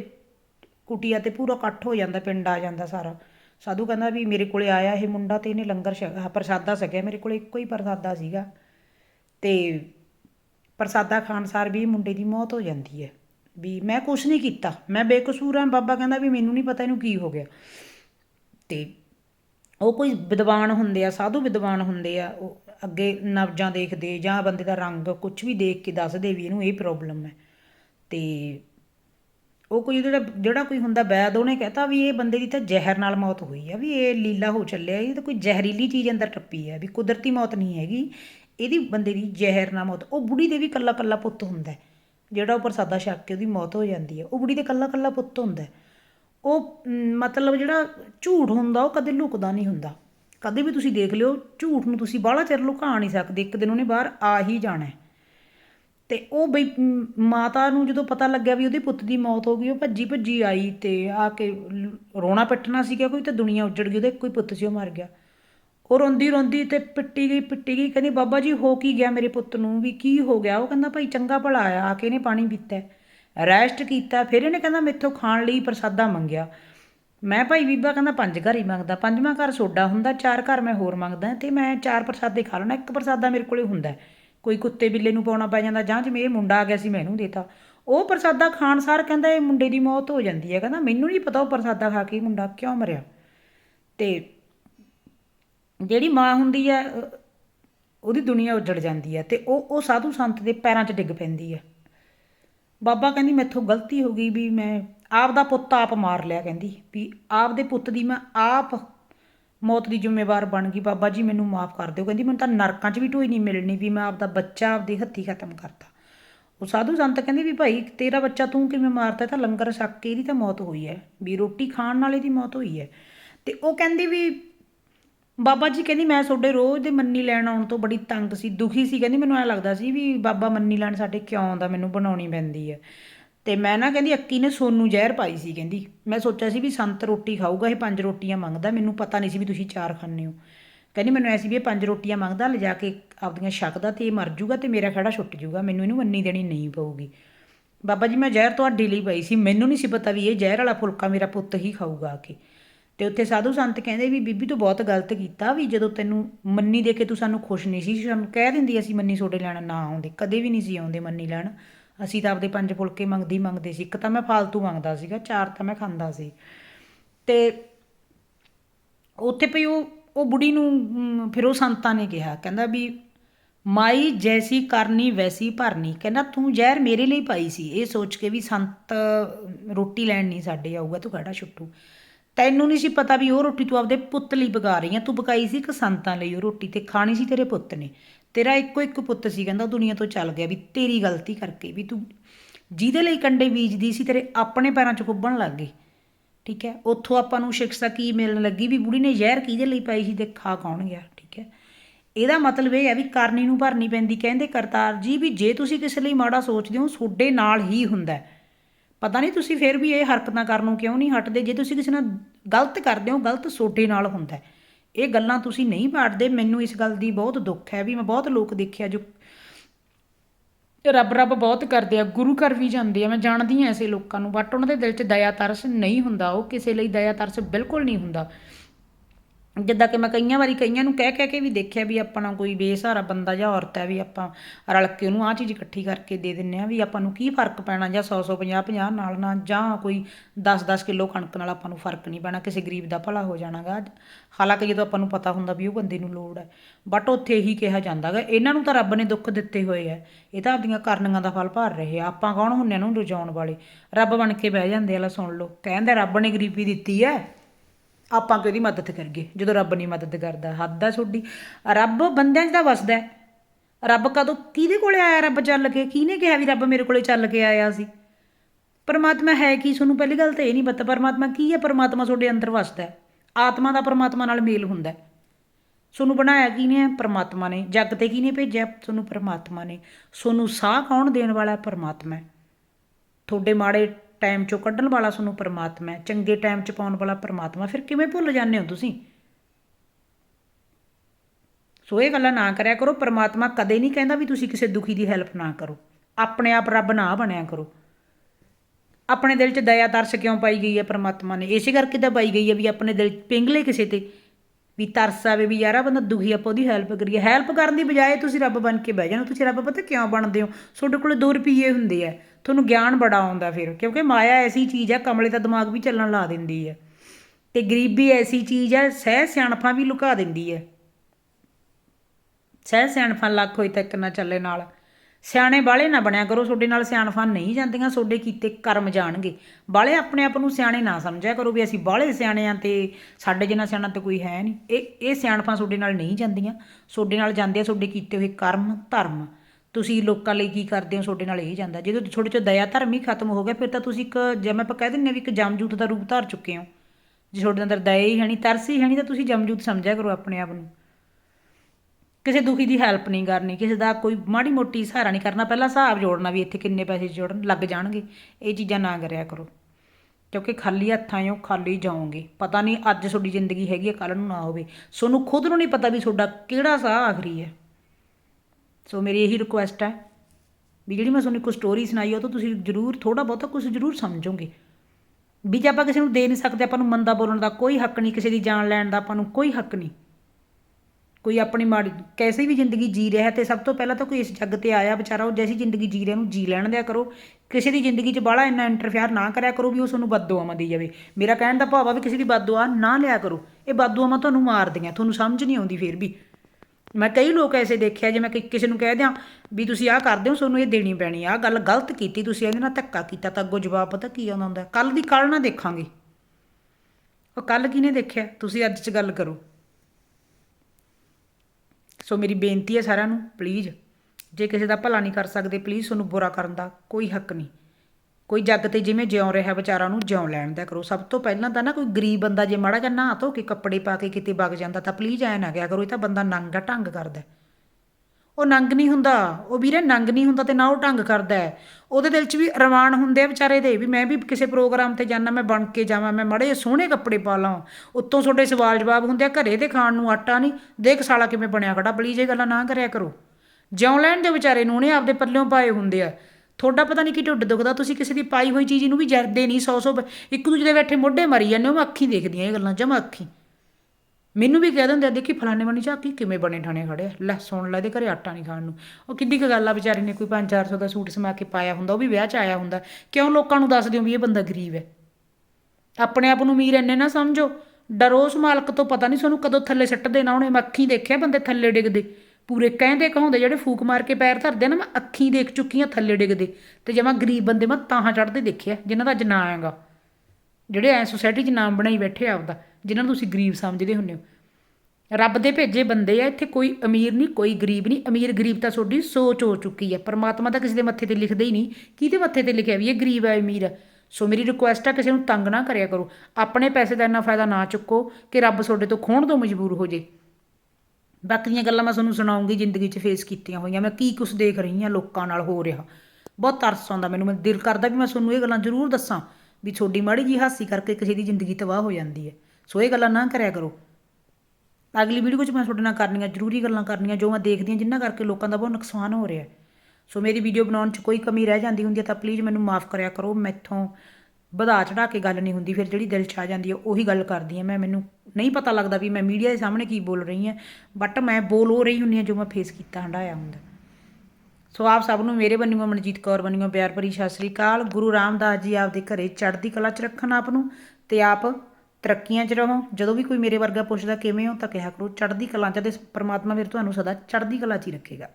ਕੁਟੀਆ ਤੇ ਪੂਰਾ ਇਕੱਠ ਹੋ ਜਾਂਦਾ, ਪਿੰਡ ਆ ਜਾਂਦਾ ਸਾਰਾ। ਸਾਧੂ ਕਹਿੰਦਾ ਵੀ ਮੇਰੇ ਕੋਲੇ ਆਇਆ ਇਹ ਮੁੰਡਾ ਤੇ ਇਹਨੇ ਲੰਗਰ ਛਕਾ ਪ੍ਰਸਾਦਾ ਛਕਿਆ, ਮੇਰੇ ਕੋਲੇ ਇੱਕੋ ਹੀ ਪ੍ਰਸਾਦਾ ਸੀਗਾ। ਤੇ ਪ੍ਰਸਾਦਾ ਖਾਣ ਸਾਰ ਵੀ ਇਹ ਮੁੰਡੇ ਦੀ ਮੌਤ ਹੋ ਜਾਂਦੀ ਹੈ ਵੀ ਮੈਂ ਕੁਛ ਨਹੀਂ ਕੀਤਾ, ਮੈਂ ਬੇਕਸੂਰ ਹਾਂ ਬਾਬਾ ਕਹਿੰਦਾ ਵੀ ਮੈਨੂੰ ਨਹੀਂ ਪਤਾ ਇਹਨੂੰ ਕੀ ਹੋ ਗਿਆ। ਤੇ ਉਹ ਕੋਈ ਵਿਦਵਾਨ ਹੁੰਦੇ ਆ, ਸਾਧੂ ਵਿਦਵਾਨ ਹੁੰਦੇ ਆ, ਉਹ ਅੱਗੇ ਨਬਜਾਂ ਦੇਖਦੇ ਜਾਂ ਬੰਦੇ ਦਾ ਰੰਗ ਕੁਝ ਵੀ ਦੇਖ ਕੇ ਦੱਸਦੇ ਵੀ ਇਹਨੂੰ ਇਹ ਪ੍ਰੋਬਲਮ ਹੈ। ਤੇ ਉਹ ਕੋਈ ਜਿਹੜਾ ਜਿਹੜਾ ਕੋਈ ਹੁੰਦਾ ਵੈਦ, ਉਹਨੇ ਕਹਤਾ ਵੀ ਇਹ ਬੰਦੇ ਦੀ ਤਾਂ ਜ਼ਹਿਰ ਨਾਲ ਮੌਤ ਹੋਈ ਆ, ਵੀ ਇਹ ਲੀਲਾ ਹੋ ਚੱਲਿਆ, ਇਹ ਤਾਂ ਕੋਈ ਜ਼ਹਿਰੀਲੀ ਚੀਜ਼ ਅੰਦਰ ਟੱਪੀ ਹੈ ਵੀ ਕੁਦਰਤੀ ਮੌਤ ਨਹੀਂ ਹੈਗੀ, ਇਹਦੀ ਬੰਦੇ ਦੀ ਜ਼ਹਿਰ ਨਾਲ ਮੌਤ, ਉਹ ਬੁੜੀ ਦੇ ਵੀ ਕੱਲਾ ਕੱਲਾ ਪੁੱਤ ਹੁੰਦਾ ਜਿਹੜਾ ਉਹ ਪ੍ਰਸਾਦਾ ਛਕ ਕੇ ਉਹਦੀ ਮੌਤ ਹੋ ਜਾਂਦੀ ਹੈ, ਉਹ ਬੁੜੀ ਦੇ ਕੱਲਾ ਕੱਲਾ ਪੁੱਤ ਹੁੰਦਾ ਉਹ ਮਤਲਬ ਜਿਹੜਾ ਝੂਠ ਹੁੰਦਾ, ਉਹ ਕਦੇ ਲੁਕਦਾ ਨਹੀਂ ਹੁੰਦਾ। ਕਦੇ ਵੀ ਤੁਸੀਂ ਦੇਖ ਲਿਓ, ਝੂਠ ਨੂੰ ਤੁਸੀਂ ਬਾਹਲਾ ਚਿਰ ਲੁਕਾ ਨਹੀਂ ਸਕਦੇ, ਇੱਕ ਦਿਨ ਉਹਨੇ ਬਾਹਰ ਆ ਹੀ ਜਾਣਾ ਹੈ। ਤੇ ਉਹ ਬਈ ਮਾਤਾ ਨੂੰ ਜਦੋਂ ਪਤਾ ਲੱਗਿਆ ਵੀ ਉਹਦੇ ਪੁੱਤ ਦੀ ਮੌਤ ਹੋ ਗਈ, ਉਹ ਭੱਜੀ ਭੱਜੀ ਆਈ ਤੇ ਆ ਕੇ ਰੋਣਾ ਪਿੱਟਣਾ ਸੀਗਾ ਕੋਈ ਤੇ ਦੁਨੀਆ ਉੱਜੜ ਗਈ, ਉਹਦਾ ਇੱਕੋ ਪੁੱਤ ਸੀ, ਉਹ ਮਰ ਗਿਆ। ਉਹ ਰੋਂਦੀ ਰੋਂਦੀ ਤੇ ਪਿੱਟੀ ਗਈ ਪਿੱਟੀ ਗਈ, ਕਹਿੰਦੀ, ਬਾਬਾ ਜੀ, ਹੋ ਕੀ ਗਿਆ ਮੇਰੇ ਪੁੱਤ ਨੂੰ? ਵੀ ਕੀ ਹੋ ਗਿਆ? ਉਹ ਕਹਿੰਦਾ, ਭਾਈ ਚੰਗਾ ਭਲਾ ਆਇਆ, ਆ ਕੇ ਇਹਨੇ ਪਾਣੀ ਪੀਤਾ ਰੈਸਟ ਕੀਤਾ, ਫਿਰ ਇਹਨੇ ਕਹਿੰਦਾ ਮੇਥੋਂ ਖਾਣ ਲਈ ਪ੍ਰਸਾਦਾ ਮੰਗਿਆ। ਮੈਂ ਭਾਈ ਬੀਬਾ ਕਹਿੰਦਾ ਪੰਜ ਘਰ ਹੀ ਮੰਗਦਾ, ਪੰਜਵਾਂ ਘਰ ਸੋਡਾ ਹੁੰਦਾ, ਚਾਰ ਘਰ ਮੈਂ ਹੋਰ ਮੰਗਦਾ ਤੇ ਮੈਂ ਚਾਰ ਪ੍ਰਸਾਦੇ ਖਾ ਲੈਣਾ ਇੱਕ ਪ੍ਰਸਾਦਾ ਮੇਰੇ ਕੋਲੇ ਹੁੰਦਾ। ਕੋਈ ਕੁੱਤੇ ਬਿੱਲੇ ਨੂੰ ਪਾਉਣਾ ਪੈ ਜਾਂਦਾ, ਜਾਂ ਜਿਵੇਂ ਇਹ ਮੁੰਡਾ ਆ ਗਿਆ ਸੀ ਮੈਨੂੰ ਦੇਤਾ। ਉਹ ਪ੍ਰਸਾਦਾ ਖਾਣ ਸਾਰ ਕਹਿੰਦਾ ਇਹ ਮੁੰਡੇ ਦੀ ਮੌਤ ਹੋ ਜਾਂਦੀ ਹੈ, ਕਹਿੰਦਾ ਮੈਨੂੰ ਨਹੀਂ ਪਤਾ ਉਹ ਪ੍ਰਸਾਦਾ ਖਾ ਕੇ ਮੁੰਡਾ ਕਿਉਂ ਮਰਿਆ। ਤੇ ਜਿਹੜੀ ਮਾਂ ਹੁੰਦੀ ਹੈ, ਉਹਦੀ ਦੁਨੀਆ ਉੱਜੜ ਜਾਂਦੀ ਹੈ ਤੇ ਉਹ ਉਹ ਸਾਧੂ ਸੰਤ ਦੇ ਪੈਰਾਂ 'ਚ ਡਿੱਗ ਪੈਂਦੀ ਹੈ। ਬਾਬਾ ਕਹਿੰਦੀ ਮੈਥੋਂ ਗਲਤੀ ਹੋ ਗਈ ਵੀ ਮੈਂ ਆਪ ਦਾ ਪੁੱਤ ਆਪ ਮਾਰ ਲਿਆ ਕਹਿੰਦੀ, ਵੀ ਆਪ ਦੇ ਪੁੱਤ ਦੀ ਮੈਂ ਆਪ ਮੌਤ ਦੀ ਜ਼ਿੰਮੇਵਾਰ ਬਣ ਗਈ। ਬਾਬਾ ਜੀ ਮੈਨੂੰ ਮਾਫ ਕਰ ਦਿਓ। ਕਹਿੰਦੀ ਮੈਨੂੰ ਤਾਂ ਨਰਕਾਂ 'ਚ ਵੀ ਢੋਈ ਨਹੀਂ ਮਿਲਣੀ ਵੀ ਮੈਂ ਆਪ ਦਾ ਬੱਚਾ ਆਪਦੇ ਹੱਥੀ ਖਤਮ ਕਰਤਾ। ਉਹ ਸਾਧੂ ਸੰਤ ਕਹਿੰਦੇ ਵੀ ਭਾਈ ਤੇਰਾ ਬੱਚਾ ਤੂੰ ਕਿਵੇਂ ਮਾਰਤਾ? ਤਾਂ ਲੰਗਰ ਛੱਕ ਕੇ ਇਹਦੀ ਤਾਂ ਮੌਤ ਹੋਈ ਹੈ। ਵੀ ਰੋਟੀ ਖਾਣ ਨਾਲ ਇਹਦੀ ਮੌਤ ਹੋਈ ਹੈ। ਤੇ ਉਹ ਕਹਿੰਦੀ ਵੀ ਬਾਬਾ ਜੀ ਕਹਿੰਦੀ, ਮੈਂ ਤੁਹਾਡੇ ਰੋਜ਼ ਦੇ ਮੰਨੀ ਲੈਣ ਆਉਣ ਤੋਂ ਬੜੀ ਤੰਗ ਸੀ, ਦੁਖੀ ਸੀ। ਕਹਿੰਦੀ, ਮੈਨੂੰ ਐ ਲੱਗਦਾ ਸੀ ਵੀ ਬਾਬਾ ਮੰਨੀ ਲੈਣ ਸਾਡੇ ਕਿਉਂ ਆਉਂਦਾ, ਮੈਨੂੰ ਬਣਾਉਣੀ ਪੈਂਦੀ ਹੈ ਤੇ ਮੈਂ ਨਾ ਕਹਿੰਦੀ, ਅੱਕੀ ਨੇ ਸੋਨੂੰ ਜ਼ਹਿਰ ਪਾਈ ਸੀ ਕਹਿੰਦੀ। ਮੈਂ ਸੋਚਿਆ ਸੀ ਵੀ ਸੰਤ ਰੋਟੀ ਖਾਊਗਾ, ਇਹ ਪੰਜ ਰੋਟੀਆਂ ਮੰਗਦਾ, ਮੈਨੂੰ ਪਤਾ ਨਹੀਂ ਸੀ ਵੀ ਤੁਸੀਂ ਚਾਰ ਖਾਂਦੇ ਹੋ। ਕਹਿੰਦੀ, ਮੈਨੂੰ ਐ ਸੀ ਵੀ ਇਹ ਪੰਜ ਰੋਟੀਆਂ ਮੰਗਦਾ, ਲਿਜਾ ਕੇ ਆਪਦੀਆਂ ਛਕਦਾ ਤੇ ਇਹ ਮਰ ਜੂਗਾ ਤੇ ਮੇਰਾ ਖੜਾ ਛੁੱਟ ਜੂਗਾ, ਮੈਨੂੰ ਇਹਨੂੰ ਮੰਨੀ ਦੇਣੀ ਨਹੀਂ ਪਊਗੀ। ਬਾਬਾ ਜੀ, ਮੈਂ ਜ਼ਹਿਰ ਤੁਹਾਡੇ ਲਈ ਪਈ ਸੀ, ਮੈਨੂੰ ਨਹੀਂ ਸੀ ਪਤਾ ਵੀ ਇਹ ਜ਼ਹਿਰ ਵਾਲਾ ਫੁਲਕਾ ਮੇਰਾ ਪੁੱਤ ਹੀ ਖਾਊਗਾ ਆ ਕੇ। ਤੇ ਉੱਥੇ ਸਾਧੂ ਸੰਤ ਕਹਿੰਦੇ ਵੀ ਬੀਬੀ ਤੂੰ ਬਹੁਤ ਗਲਤ ਕੀਤਾ ਵੀ ਜਦੋਂ ਤੈਨੂੰ ਮੰਨੀ ਦੇ ਕੇ ਤੂੰ ਸਾਨੂੰ ਖੁਸ਼ ਨਹੀਂ ਸੀ, ਸਾਨੂੰ ਕਹਿ ਦਿੰਦੀ ਅਸੀਂ ਮੰਨੀ ਛੋਡੇ ਲੈਣ, ਨਾ ਆਉਂਦੇ, ਕਦੇ ਵੀ ਨਹੀਂ ਸੀ ਆਉਂਦੇ ਮੰਨੀ ਲੈਣ। ਅਸੀਂ ਤਾਂ ਆਪਦੇ ਪੰਜ ਫੁਲਕੇ ਮੰਗਦੀ ਮੰਗਦੇ ਸੀ, ਇੱਕ ਤਾਂ ਮੈਂ ਫਾਲਤੂ ਮੰਗਦਾ ਸੀਗਾ, ਚਾਰ ਤਾਂ ਮੈਂ ਖਾਂਦਾ ਸੀ। ਤੇ ਉੱਥੇ ਪਈ ਉਹ ਉਹ ਬੁੜੀ ਨੂੰ ਫਿਰ ਉਹ ਸੰਤਾਂ ਨੇ ਕਿਹਾ, ਕਹਿੰਦਾ ਵੀ ਮਾਈ ਜੈਸੀ ਕਰਨੀ ਵੈਸੀ ਭਰਨੀ, ਕਹਿੰਦਾ ਤੂੰ ਜ਼ਹਿਰ ਮੇਰੇ ਲਈ ਪਾਈ ਸੀ, ਇਹ ਸੋਚ ਕੇ ਵੀ ਸੰਤ ਰੋਟੀ ਲੈਣ ਨਹੀਂ ਸਾਡੇ ਆਊਗਾ, ਤੂੰ ਖੜਾ ਛੁੱਟੂ। ਤੈਨੂੰ ਨਹੀਂ ਸੀ ਪਤਾ ਵੀ ਉਹ ਰੋਟੀ ਤੂੰ ਆਪਦੇ ਪੁੱਤ ਲਈ ਪਕਾ ਰਹੀ ਆ, ਤੂੰ ਪਕਾਈ ਸੀ ਇੱਕ ਸੰਤਾਂ ਲਈ ਉਹ ਰੋਟੀ ਤੇ ਖਾਣੀ ਸੀ ਤੇਰੇ ਪੁੱਤ ਨੇ। ਤੇਰਾ ਇੱਕੋ ਇੱਕ ਪੁੱਤ ਸੀ, ਕਹਿੰਦਾ ਉਹ ਦੁਨੀਆ ਤੋਂ ਚੱਲ ਗਿਆ ਵੀ ਤੇਰੀ ਗਲਤੀ ਕਰਕੇ ਵੀ ਤੂੰ ਜਿਹਦੇ ਲਈ ਕੰਡੇ ਬੀਜਦੀ ਸੀ ਤੇਰੇ ਆਪਣੇ ਪੈਰਾਂ 'ਚ ਕੁੱਬਣ ਲੱਗ ਗਏ ਠੀਕ ਹੈ, ਉੱਥੋਂ ਆਪਾਂ ਨੂੰ ਸ਼ਿਕਸ਼ਾ ਕੀ ਮਿਲਣ ਲੱਗੀ ਵੀ ਬੁੜੀ ਨੇ ਜ਼ਹਿਰ ਕਿਹਦੇ ਲਈ ਪਾਈ ਸੀ ਤੇ ਖਾ ਕੌਣ ਗਿਆ, ਠੀਕ ਹੈ। ਇਹਦਾ ਮਤਲਬ ਇਹ ਹੈ ਵੀ ਕਰਨੀ ਨੂੰ ਭਰਨੀ ਪੈਂਦੀ, ਕਹਿੰਦੇ ਕਰਤਾਰ ਜੀ ਵੀ ਜੇ ਤੁਸੀਂ ਕਿਸੇ ਲਈ ਮਾੜਾ ਸੋਚਦੇ ਹੋ, ਤੁਹਾਡੇ ਨਾਲ ਹੀ ਹੁੰਦਾ ਹੈ। ਪਤਾ ਨਹੀਂ ਤੁਸੀਂ ਫਿਰ ਵੀ ਇਹ ਹਰਕਤਾਂ ਕਰਨੋਂ ਕਿਉਂ ਨਹੀਂ ਹਟਦੇ? ਜੇ ਤੁਸੀਂ ਕਿਸੇ ਨਾਲ ਗਲਤ ਕਰਦੇ ਹੋ, ਗਲਤ ਤੁਹਾਡੇ ਨਾਲ ਹੁੰਦਾ ਇਹ ਗੱਲਾਂ ਤੁਸੀਂ ਨਹੀਂ ਪਾੜਦੇ। ਮੈਨੂੰ ਇਸ ਗੱਲ ਦੀ ਬਹੁਤ ਦੁੱਖ ਹੈ ਵੀ ਮੈਂ ਬਹੁਤ ਲੋਕ ਦੇਖਿਆ ਜੋ ਰੱਬ ਰੱਬ ਬਹੁਤ ਕਰਦੇ ਆ, ਗੁਰੂ ਘਰ ਵੀ ਜਾਂਦੇ ਆ। ਮੈਂ ਜਾਣਦੀ ਆ ਐਸੇ ਲੋਕਾਂ ਨੂੰ ਬਟ ਉਹਨਾਂ ਦੇ ਦਿਲ 'ਚ ਦਇਆ ਤਰਸ ਨਹੀਂ ਹੁੰਦਾ। ਉਹ ਕਿਸੇ ਲਈ ਦਇਆ ਤਰਸ ਬਿਲਕੁਲ ਨਹੀਂ ਹੁੰਦਾ। ਜਿੱਦਾਂ ਕਿ ਮੈਂ ਕਈਆਂ ਵਾਰੀ ਕਈਆਂ ਨੂੰ ਕਹਿ ਕਹਿ ਕੇ ਵੀ ਦੇਖਿਆ ਵੀ ਆਪਣਾ ਕੋਈ ਬੇਸਹਾਰਾ ਬੰਦਾ ਜਾਂ ਔਰਤ ਹੈ ਵੀ ਆਪਾਂ ਰਲ ਕੇ ਉਹਨੂੰ ਆਹ ਚੀਜ਼ ਇਕੱਠੀ ਕਰਕੇ ਦੇ ਦਿੰਨੇ ਆ ਵੀ ਆਪਾਂ ਨੂੰ ਕੀ ਫ਼ਰਕ ਪੈਣਾ ਜਾਂ 100 100 50 50 ਨਾਲ ਨਾ ਜਾਂ ਕੋਈ 10 10 ਕਿਲੋ ਕਣਕ ਨਾਲ ਆਪਾਂ ਨੂੰ ਫ਼ਰਕ ਨਹੀਂ ਪੈਣਾ, ਕਿਸੇ ਗਰੀਬ ਦਾ ਭਲਾ ਹੋ ਜਾਣਾਗਾ। ਹਾਲਾਂਕਿ ਜਦੋਂ ਆਪਾਂ ਨੂੰ ਪਤਾ ਹੁੰਦਾ ਵੀ ਉਹ ਬੰਦੇ ਨੂੰ ਲੋੜ ਹੈ ਬਟ ਉੱਥੇ ਇਹੀ ਕਿਹਾ ਜਾਂਦਾਗਾ, ਇਹਨਾਂ ਨੂੰ ਤਾਂ ਰੱਬ ਨੇ ਦੁੱਖ ਦਿੱਤੇ ਹੋਏ ਆ, ਇਹ ਤਾਂ ਆਪਦੀਆਂ ਕਰਨੀਆਂ ਦਾ ਫਲ ਭਰ ਰਹੇ ਆ, ਆਪਾਂ ਕੌਣ ਹੁੰਨੇ ਨੂੰ ਰਜਾਉਣ ਵਾਲੇ? ਰੱਬ ਬਣ ਕੇ ਬਹਿ ਜਾਂਦੇ ਆ, ਲੈ ਸੁਣ ਲਓ, ਕਹਿੰਦੇ ਰੱਬ ਨੇ ਗਰੀਬੀ ਦਿੱਤੀ ਹੈ। ਆਪਾਂ ਕਿਹਦੀ ਮਦਦ ਕਰੀਏ? ਜਦੋਂ ਰੱਬ ਨਹੀਂ ਮਦਦ ਕਰਦਾ, ਹੱਦ ਆ ਛੋਡੀ ਰੱਬ ਬੰਦਿਆਂ 'ਚ ਤਾਂ ਵਸਦਾ ਹੈ। ਰੱਬ ਕਦੋਂ ਕਿਹਦੇ ਕੋਲੇ ਆਇਆ ਰੱਬ ਚੱਲ ਕੇ? ਕਿਹਨੇ ਕਿਹਾ ਵੀ ਰੱਬ ਮੇਰੇ ਕੋਲੇ ਚੱਲ ਕੇ ਆਇਆ ਸੀ? ਪਰਮਾਤਮਾ ਹੈ ਕੀ? ਤੁਹਾਨੂੰ ਪਹਿਲੀ ਗੱਲ ਤਾਂ ਇਹ ਨਹੀਂ ਪਤਾ, ਪਰਮਾਤਮਾ ਕੀ ਹੈ? ਪਰਮਾਤਮਾ ਤੁਹਾਡੇ ਅੰਦਰ ਵਸਦਾ ਹੈ। ਆਤਮਾ ਦਾ ਪਰਮਾਤਮਾ ਨਾਲ ਮੇਲ ਹੁੰਦਾ ਹੈ। ਤੁਹਾਨੂੰ ਬਣਾਇਆ ਕਿਹਨੇ ਹੈ? ਪਰਮਾਤਮਾ ਨੇ। ਜੱਗ ਤੇ ਕਿਹਨੇ ਭੇਜਿਆ? ਤੁਹਾਨੂੰ ਪਰਮਾਤਮਾ ਨੇ। ਤੁਹਾਨੂੰ ਸਾਹ ਕੌਣ ਦੇਣ ਵਾਲਾ? ਪਰਮਾਤਮਾ ਹੈ। ਤੁਹਾਡੇ ਮਾੜੇ ਟਾਈਮ ਚੋਂ ਕੱਢਣ ਵਾਲਾ ਤੁਹਾਨੂੰ ਪਰਮਾਤਮਾ ਹੈ, ਚੰਗੇ ਟਾਈਮ ਚ ਪਾਉਣ ਵਾਲਾ ਪਰਮਾਤਮਾ, ਫਿਰ ਕਿਵੇਂ ਭੁੱਲ ਜਾਂਦੇ ਹੋ ਤੁਸੀਂ? ਸੋ ਇਹ ਗੱਲਾਂ ਨਾ ਕਰਿਆ ਕਰੋ, ਪਰਮਾਤਮਾ ਕਦੇ ਨਹੀਂ ਕਹਿੰਦਾ ਵੀ ਤੁਸੀਂ ਕਿਸੇ ਦੁਖੀ ਦੀ ਹੈਲਪ ਨਾ ਕਰੋ। ਆਪਣੇ ਆਪ ਰੱਬ ਨਾ ਬਣਿਆ ਕਰੋ। ਆਪਣੇ ਦਿਲ 'ਚ ਦਇਆ ਤਰਸ ਕਿਉਂ ਪਾਈ ਗਈ ਹੈ ਪਰਮਾਤਮਾ ਨੇ? ਇਸੇ ਕਰਕੇ ਤਾਂ ਪਾਈ ਗਈ ਹੈ ਵੀ ਆਪਣੇ ਦਿਲ 'ਚ ਪਿੰਗਲੇ ਕਿਸੇ ਤੇ, ਵੀ ਤਰਸ ਆਵੇ, ਵੀ ਯਾਰਾ ਬੰਦਾ ਦੁਖੀ ਆਪਾਂ ਉਹਦੀ ਹੈਲਪ ਕਰੀਏ। ਹੈਲਪ ਕਰਨ ਦੀ ਬਜਾਏ ਤੁਸੀਂ ਰੱਬ ਬਣ ਕੇ ਬਹਿ ਜਾਣਾ। ਤੁਸੀਂ ਰੱਬ ਪਤਾ ਕਿਉਂ ਬਣਦੇ ਹੋ? ਤੁਹਾਡੇ ਕੋਲ 2 ਰੁਪਏ ਹੁੰਦੇ ਆ। ਤੁਹਾਨੂੰ ਗਿਆਨ ਬੜਾ ਆਉਂਦਾ ਫਿਰ, ਕਿਉਂਕਿ ਮਾਇਆ ਐਸੀ ਚੀਜ਼ ਹੈ ਕਮਲੇ ਦਾ ਦਿਮਾਗ ਵੀ ਚੱਲਣ ਲਾ ਦਿੰਦੀ ਹੈ ਤੇ ਗਰੀਬੀ ਐਸੀ ਚੀਜ਼ ਹੈ ਸਹਿ ਸਿਆਣਫਾਂ ਵੀ ਲੁਕਾ ਦਿੰਦੀ ਹੈ ਸਹਿ ਸਿਆਣਫਾਂ ਲੱਖ ਹੋਈ ਤੱਕ ਨਾ ਚੱਲੇ ਨਾਲ। ਸਿਆਣੇ ਬਾਲੇ ਨਾ ਬਣਿਆ ਕਰੋ ਤੁਹਾਡੇ ਨਾਲ ਸਿਆਣਫਾਂ ਨਹੀਂ ਜਾਂਦੀਆਂ ਤੁਹਾਡੇ ਕੀਤੇ ਕਰਮ ਜਾਣਗੇ। ਬਾਲੇ ਆਪਣੇ ਆਪ ਨੂੰ ਸਿਆਣੇ ਨਾ ਸਮਝਿਆ ਕਰੋ ਵੀ ਅਸੀਂ ਬਾਲੇ ਸਿਆਣੇ ਆ ਤੇ ਸਾਡੇ ਜਿੰਨਾ ਸਿਆਣਾ ਤਾਂ ਕੋਈ ਹੈ ਨਹੀਂ। ਇਹ ਇਹ ਸਿਆਣਫਾਂ ਤੁਹਾਡੇ ਨਾਲ ਨਹੀਂ ਜਾਂਦੀਆਂ। ਤੁਹਾਡੇ ਨਾਲ ਜਾਂਦੇ ਆ ਤੁਹਾਡੇ ਕੀਤੇ ਹੋਏ ਕਰਮ, ਧਰਮ। ਤੁਸੀਂ ਲੋਕਾਂ ਲਈ ਕੀ ਕਰਦੇ ਹੋ, ਤੁਹਾਡੇ ਨਾਲ ਇਹ ਜਾਂਦਾ। ਜਦੋਂ ਤੁਹਾਡੇ 'ਚੋਂ ਦਇਆ ਧਰਮ ਹੀ ਖਤਮ ਹੋ ਗਿਆ, ਫਿਰ ਤਾਂ ਤੁਸੀਂ ਇੱਕ ਜਿਵੇਂ ਆਪਾਂ ਕਹਿ ਦਿੰਦੇ ਹਾਂ ਵੀ ਇੱਕ ਜਮਜੂਤ ਦਾ ਰੂਪ ਧਾਰ ਚੁੱਕੇ ਹੋ। ਜੇ ਤੁਹਾਡੇ ਅੰਦਰ ਦਇਆ ਹੀ ਹੈ ਨਹੀਂ, ਤਰਸ ਹੀ ਹੈ ਨਹੀਂ, ਤਾਂ ਤੁਸੀਂ ਜਮਜੂਤ ਸਮਝਿਆ ਕਰੋ ਆਪਣੇ ਆਪ ਨੂੰ। ਕਿਸੇ ਦੁਖੀ ਦੀ ਹੈਲਪ ਨਹੀਂ ਕਰਨੀ, ਕਿਸੇ ਦਾ ਕੋਈ ਮਾੜੀ ਮੋਟੀ ਸਹਾਰਾ ਨਹੀਂ ਕਰਨਾ, ਪਹਿਲਾਂ ਹਿਸਾਬ ਜੋੜਨਾ ਵੀ ਇੱਥੇ ਕਿੰਨੇ ਪੈਸੇ ਜੋੜਨ, ਲੱਗ ਜਾਣਗੇ। ਇਹ ਚੀਜ਼ਾਂ ਨਾ ਕਰਿਆ ਕਰੋ। ਕਿਉਂਕਿ ਖਾਲੀ ਹੱਥਾਂ ਹੋ ਖਾਲੀ ਜਾਓਗੇ। ਪਤਾ ਨਹੀਂ ਅੱਜ ਤੁਹਾਡੀ ਜ਼ਿੰਦਗੀ ਹੈਗੀ ਹੈ ਕੱਲ ਨੂੰ ਨਾ ਹੋਵੇ। ਤੁਹਾਨੂੰ ਖੁਦ ਨੂੰ ਨਹੀਂ ਪਤਾ ਵੀ ਤੁਹਾਡਾ ਕਿਹੜਾ ਸਾਹ ਆਖਰੀ ਹੈ। ਸੋ ਮੇਰੀ ਇਹੀ ਰਿਕੁਐਸਟ ਹੈ ਵੀ ਜਿਹੜੀ ਮੈਂ ਤੁਹਾਨੂੰ ਇੱਕ ਸਟੋਰੀ ਸੁਣਾਈ ਉਹ ਤੋਂ ਤੁਸੀਂ ਜ਼ਰੂਰ ਥੋੜਾ ਬਹੁਤਾ ਕੁਝ ਜ਼ਰੂਰ ਸਮਝੋਗੇ ਵੀ ਜੇ ਆਪਾਂ ਕਿਸੇ ਨੂੰ ਦੇ ਨਹੀਂ ਸਕਦੇ ਆਪਾਂ ਨੂੰ ਮੰਦਾ ਬੋਲਣ ਦਾ ਕੋਈ ਹੱਕ ਨਹੀਂ ਕਿਸੇ ਦੀ ਜਾਨ ਲੈਣ ਦਾ ਆਪਾਂ ਨੂੰ ਕੋਈ ਹੱਕ ਨਹੀਂ ਕੋਈ ਆਪਣੀ ਮਾੜੀ ਕੈਸੀ ਵੀ ਜ਼ਿੰਦਗੀ ਜੀ ਰਿਹਾ ਤੇ ਸਭ ਤੋਂ ਪਹਿਲਾਂ ਤਾਂ ਕੋਈ ਇਸ ਜੱਗ ਤੇ ਆਇਆ ਵਿਚਾਰਾ ਉਹ ਜੈਸੀ ਜ਼ਿੰਦਗੀ ਜੀ ਰਿਹਾ ਨੂੰ ਜੀ ਲੈਣ ਦਿਆ ਕਰੋ ਕਿਸੇ ਦੀ ਜ਼ਿੰਦਗੀ 'ਚ ਬਾਹਲਾ ਇੰਨਾ ਇੰਟਰਫੇਅਰ ਨਾ ਕਰਿਆ ਕਰੋ ਵੀ ਉਹ ਤੁਹਾਨੂੰ ਬਦਦੁਆਵਾਂ ਦੀ ਜਾਵੇ ਮੇਰਾ ਕਹਿਣ ਦਾ ਭਾਵ ਆ ਵੀ ਕਿਸੇ ਦੀ ਬਦਦੁਆ ਨਾ ਲਿਆ ਕਰੋ ਇਹ ਬਦਦੁਆਵਾਂ ਤੁਹਾਨੂੰ ਮਾਰਦੀਆਂ ਤੁਹਾਨੂੰ ਸਮਝ ਨਹੀਂ ਆਉਂਦੀ ਫਿਰ ਵੀ ਮੈਂ ਕਈ ਲੋਕ ਐਸੇ ਦੇਖਿਆ ਜੇ ਮੈਂ ਕਿ- ਕਿਸੇ ਨੂੰ ਕਹਿ ਦਿਆਂ ਵੀ ਤੁਸੀਂ ਆਹ ਕਰਦੇ ਹੋ ਤੁਹਾਨੂੰ ਇਹ ਦੇਣੀ ਪੈਣੀ ਆ। ਆਹ ਗੱਲ ਗਲਤ ਕੀਤੀ ਤੁਸੀਂ, ਇਹਦੇ ਨਾਲ ਧੱਕਾ ਕੀਤਾ ਤਾਂ ਅੱਗੋਂ ਜਵਾਬ ਪਤਾ ਕੀ ਆਉਂਦਾ ਹੁੰਦਾ? ਕੱਲ ਦੀ ਕੱਲ ਨਾ ਦੇਖਾਂਗੇ। ਉਹ ਕੱਲ ਕਿਹਨੇ ਦੇਖਿਆ? ਤੁਸੀਂ ਅੱਜ 'ਚ ਗੱਲ ਕਰੋ। ਸੋ ਮੇਰੀ ਬੇਨਤੀ ਹੈ ਸਾਰਿਆਂ ਨੂੰ ਪਲੀਜ਼ ਜੇ ਕਿਸੇ ਦਾ ਭਲਾ ਨਹੀਂ ਕਰ ਸਕਦੇ ਪਲੀਜ਼ ਤੁਹਾਨੂੰ ਬੁਰਾ ਕਰਨ ਦਾ ਕੋਈ ਹੱਕ ਨਹੀਂ। ਕੋਈ ਜੱਗ ਤੇ ਜਿਵੇਂ ਜਿਉਂ ਰਿਹਾ ਵਿਚਾਰਾ ਨੂੰ ਜਿਉਂ ਲੈਣ ਦਾ ਕਰੋ। ਸਭ ਤੋਂ ਪਹਿਲਾਂ ਤਾਂ ਨਾ ਕੋਈ ਗਰੀਬ ਬੰਦਾ ਜੇ ਮਾੜਾ ਜਿਹਾ ਨਹਾ ਧੋ ਕੇ ਕੱਪੜੇ ਪਾ ਕੇ ਕਿਤੇ ਵਗ ਜਾਂਦਾ ਤਾਂ ਪਲੀਜ਼ ਐ ਨਾ ਕਿਹਾ ਕਰੋ, ਇਹ ਤਾਂ ਬੰਦਾ ਨੰਗਾ ਢੰਗ ਕਰਦਾ। ਉਹ ਨੰਗ ਨਹੀਂ ਹੁੰਦਾ, ਉਹ ਵੀਰੇ ਨੰਗ ਨਹੀਂ ਹੁੰਦਾ ਤੇ ਨਾ ਉਹ ਢੰਗ ਕਰਦਾ ਉਹਦੇ ਦਿਲ 'ਚ ਵੀ ਰਵਾਨ ਹੁੰਦੇ ਆ ਵਿਚਾਰੇ ਦੇ ਵੀ ਮੈਂ ਵੀ ਕਿਸੇ ਪ੍ਰੋਗਰਾਮ ਤੇ ਜਾਣਾ ਮੈਂ ਬਣ ਕੇ ਜਾਵਾਂ, ਮੈਂ ਮੜੇ ਸੋਹਣੇ ਕੱਪੜੇ ਪਾ ਲਾਂ। ਉੱਤੋਂ ਤੁਹਾਡੇ ਸਵਾਲ ਜਵਾਬ ਹੁੰਦੇ ਆ, ਘਰੇ ਦੇ ਖਾਣ ਨੂੰ ਆਟਾ ਨਹੀਂ, ਦੇਖ ਸਾਲਾ ਕਿਵੇਂ ਬਣਿਆ ਖੜਾ ਪਲੀਜ਼ ਇਹ ਗੱਲਾਂ ਨਾ ਕਰਿਆ ਕਰੋ। ਜਿਉਂ ਲੈਣ ਦੇ ਵਿਚਾਰੇ ਨੂੰ, ਉਹਨੇ ਆਪਦੇ ਪੱਲਿਓਂ ਪਾਏ ਹੁੰਦੇ ਆ। ਤੁਹਾਡਾ ਪਤਾ ਨਹੀਂ ਕਿ ਢੁੱਡ ਦੁਖਦਾ, ਤੁਸੀਂ ਕਿਸੇ ਦੀ ਪਾਈ ਹੋਈ ਚੀਜ਼ ਨੂੰ ਵੀ ਜਰਦੇ ਨਹੀਂ, ਸੌ ਸੌ ਇੱਕ ਦੂਜੇ ਦੇ ਬੈਠੇ ਮੋਢੇ ਮਰੀ ਜਾਂਦੇ ਹੋ, ਮੈਂ ਅੱਖੀਂ ਦੇਖਦੀਆਂ ਇਹ ਗੱਲਾਂ, ਜਮਾ ਅੱਖੀਂ। ਮੈਨੂੰ ਵੀ ਕਹਿ ਦਿੰਦੇ ਆ, ਦੇਖੀ ਫਲਾਣੇ ਬਣੀ ਝਾਕੀ ਕਿਵੇਂ ਬਣੇ ਠਾਣੇ ਖੜੇ ਲੈ ਸੁਣ ਲੈ ਇਹਦੇ ਘਰੇ ਆਟਾ ਨਹੀਂ ਖਾਣ ਨੂੰ। ਉਹ ਕਿੱਡੀ ਕੁ ਗੱਲ ਆ ਵਿਚਾਰੀ ਨੇ ਕੋਈ 5-400 ਦਾ ਸੂਟ ਸਮਾ ਕੇ ਪਾਇਆ ਹੁੰਦਾ, ਉਹ ਵੀ ਵਿਆਹ 'ਚ ਆਇਆ ਹੁੰਦਾ। ਕਿਉਂ ਲੋਕਾਂ ਨੂੰ ਦੱਸ ਦਿਓ ਵੀ ਇਹ ਬੰਦਾ ਗਰੀਬ ਹੈ? ਆਪਣੇ ਆਪ ਨੂੰ ਅਮੀਰ ਇੰਨੇ ਨਾ ਸਮਝੋ। ਡਰੋਸ ਮਾਲਕ ਤੋਂ ਪਤਾ ਨਹੀਂ ਤੁਹਾਨੂੰ ਕਦੋਂ ਥੱਲੇ ਸੱਟ ਦੇਣਾ ਉਹਨੇ, ਮੈਂ ਅੱਖੀਂ ਦੇਖਿਆ ਬੰਦੇ ਥੱਲੇ ਡਿੱਗਦੇ। ਪੂਰੇ ਕਹਿੰਦੇ ਕਹਾਉਂਦੇ ਜਿਹੜੇ ਫੂਕ ਮਾਰ ਕੇ ਪੈਰ ਧਰਦੇ ਨਾ, ਮੈਂ ਅੱਖੀਂ ਦੇਖ ਚੁੱਕੀ ਹਾਂ ਥੱਲੇ ਡਿੱਗਦੇ। ਤੇ ਜਮਾ ਗਰੀਬ ਬੰਦੇ ਮੈਂ ਤਾਹਾਂ ਚੜਦੇ ਦੇਖਿਆ, ਜਿਨ੍ਹਾਂ ਦਾ ਅੱਜ ਨਾਂ ਆਏਗਾ ਜਿਹੜੇ ਐ ਸੋਸਾਇਟੀ 'ਚ ਨਾਮ ਬਣਾਈ ਬੈਠੇ ਆ ਆਪਦਾ, ਜਿਨ੍ਹਾਂ ਨੂੰ ਤੁਸੀਂ ਗਰੀਬ ਸਮਝਦੇ ਹੁੰਦੇ ਹੋ। ਰੱਬ ਦੇ ਭੇਜੇ ਬੰਦੇ ਆ, ਇੱਥੇ ਕੋਈ ਅਮੀਰ ਨਹੀਂ, ਕੋਈ ਗਰੀਬ ਨਹੀਂ। ਅਮੀਰ ਗਰੀਬ ਤਾਂ ਤੁਹਾਡੀ ਸੋਚ ਹੋ ਚੁੱਕੀ ਹੈ ਪਰਮਾਤਮਾ ਤਾਂ ਕਿਸੇ ਦੇ ਮੱਥੇ ਤੇ ਲਿਖਦਾ ਹੀ ਨਹੀਂ। ਕਿਹਦੇ ਮੱਥੇ ਤੇ ਲਿਖਿਆ ਵੀ ਇਹ ਗਰੀਬ ਹੈ ਅਮੀਰ ਹੈ ਸੋ ਮੇਰੀ ਰਿਕੁਐਸਟ ਆ, ਕਿਸੇ ਨੂੰ ਤੰਗ ਨਾ ਕਰਿਆ ਕਰੋ। ਆਪਣੇ ਪੈਸੇ ਦਾ ਇੰਨਾ ਫਾਇਦਾ ਨਾ ਚੁੱਕੋ ਕਿ ਰੱਬ ਤੁਹਾਡੇ ਤੋਂ ਖੋਣ ਤੋਂ ਮਜਬੂਰ ਹੋ ਜੇ। ਬਾਕੀ ਦੀਆਂ ਗੱਲਾਂ ਮੈਂ ਤੁਹਾਨੂੰ ਸੁਣਾਉਂਗੀ ਜ਼ਿੰਦਗੀ 'ਚ ਫੇਸ ਕੀਤੀਆਂ ਹੋਈਆਂ। ਮੈਂ ਕੀ ਕੁਝ ਦੇਖ ਰਹੀ ਹਾਂ ਲੋਕਾਂ ਨਾਲ ਹੋ ਰਿਹਾ। ਬਹੁਤ ਤਰਸ ਆਉਂਦਾ ਮੈਨੂੰ। ਮੈਂ ਦਿਲ ਕਰਦਾ ਵੀ ਮੈਂ ਤੁਹਾਨੂੰ ਇਹ ਗੱਲਾਂ ਜ਼ਰੂਰ ਦੱਸਾਂ ਵੀ ਤੁਹਾਡੀ ਮਾੜੀ ਜੀ ਹਾਸੀ ਕਰਕੇ ਕਿਸੇ ਦੀ ਜ਼ਿੰਦਗੀ ਤਬਾਹ ਹੋ ਜਾਂਦੀ ਹੈ। ਸੋ ਇਹ ਗੱਲਾਂ ਨਾ ਕਰਿਆ ਕਰੋ। ਅਗਲੀ ਵੀਡੀਓ 'ਚ ਮੈਂ ਤੁਹਾਡੇ ਨਾਲ ਕਰਨੀਆਂ ਜ਼ਰੂਰੀ ਗੱਲਾਂ ਕਰਨੀਆਂ ਜੋ ਮੈਂ ਦੇਖਦੀ ਹਾਂ, ਜਿੰਨਾ ਕਰਕੇ ਲੋਕਾਂ ਦਾ ਬਹੁਤ ਨੁਕਸਾਨ ਹੋ ਰਿਹਾ ਸੋ ਮੇਰੀ ਵੀਡੀਓ ਬਣਾਉਣ 'ਚ ਕੋਈ ਕਮੀ ਰਹਿ ਜਾਂਦੀ ਹੁੰਦੀ ਹੈ ਤਾਂ ਪਲੀਜ਼ ਮੈਨੂੰ ਮਾਫ ਕਰਿਆ ਕਰੋ। ਮੈਥੋਂ ਵਧਾ ਚੜਾ ਕੇ ਗੱਲ ਨਹੀਂ ਹੁੰਦੀ, ਫਿਰ ਜਿਹੜੀ ਦਿਲ 'ਚ ਆ ਜਾਂਦੀ ਹੈ ਉਹੀ ਗੱਲ ਕਰਦੀ ਹਾਂ ਮੈਂ ਮੈਨੂੰ ਨਹੀਂ ਪਤਾ ਲੱਗਦਾ ਵੀ ਮੈਂ ਮੀਡੀਆ ਦੇ ਸਾਹਮਣੇ ਕੀ ਬੋਲ ਰਹੀ ਹਾਂ ਬਟ ਮੈਂ ਬੋਲ ਹੋ ਰਹੀ ਹੁੰਦੀ ਹਾਂ ਜੋ ਮੈਂ ਫੇਸ ਕੀਤਾ ਹੰਡਾਇਆ ਹੁੰਦਾ। ਸੋ ਆਪ ਸਭ ਨੂੰ ਮੇਰੇ ਬੰਨਿਓ ਮਨਜੀਤ ਕੌਰ ਬੰਨਿਓ, ਪਿਆਰ ਭਰੀ ਸਤਿ ਸ੍ਰੀ ਅਕਾਲ। ਗੁਰੂ ਰਾਮਦਾਸ ਜੀ ਆਪਦੇ ਘਰੇ ਚੜ੍ਹਦੀ ਕਲਾ 'ਚ ਰੱਖਣ ਆਪ ਨੂੰ ਤੇ ਆਪ ਤਰੱਕੀਆਂ 'ਚ ਰਹੋ। ਜਦੋਂ ਵੀ ਕੋਈ ਮੇਰੇ ਵਰਗਾ ਪੁੱਛਦਾ ਕਿਵੇਂ ਹੋ, ਤਾਂ ਕਿਹਾ ਕਰੋ ਚੜ੍ਹਦੀ ਕਲਾ 'ਚ ਤੇ ਪਰਮਾਤਮਾ ਫਿਰ ਤੁਹਾਨੂੰ ਸਦਾ ਚੜ੍ਹਦੀ ਕਲਾ 'ਚ ਹੀ ਰੱਖੇਗਾ।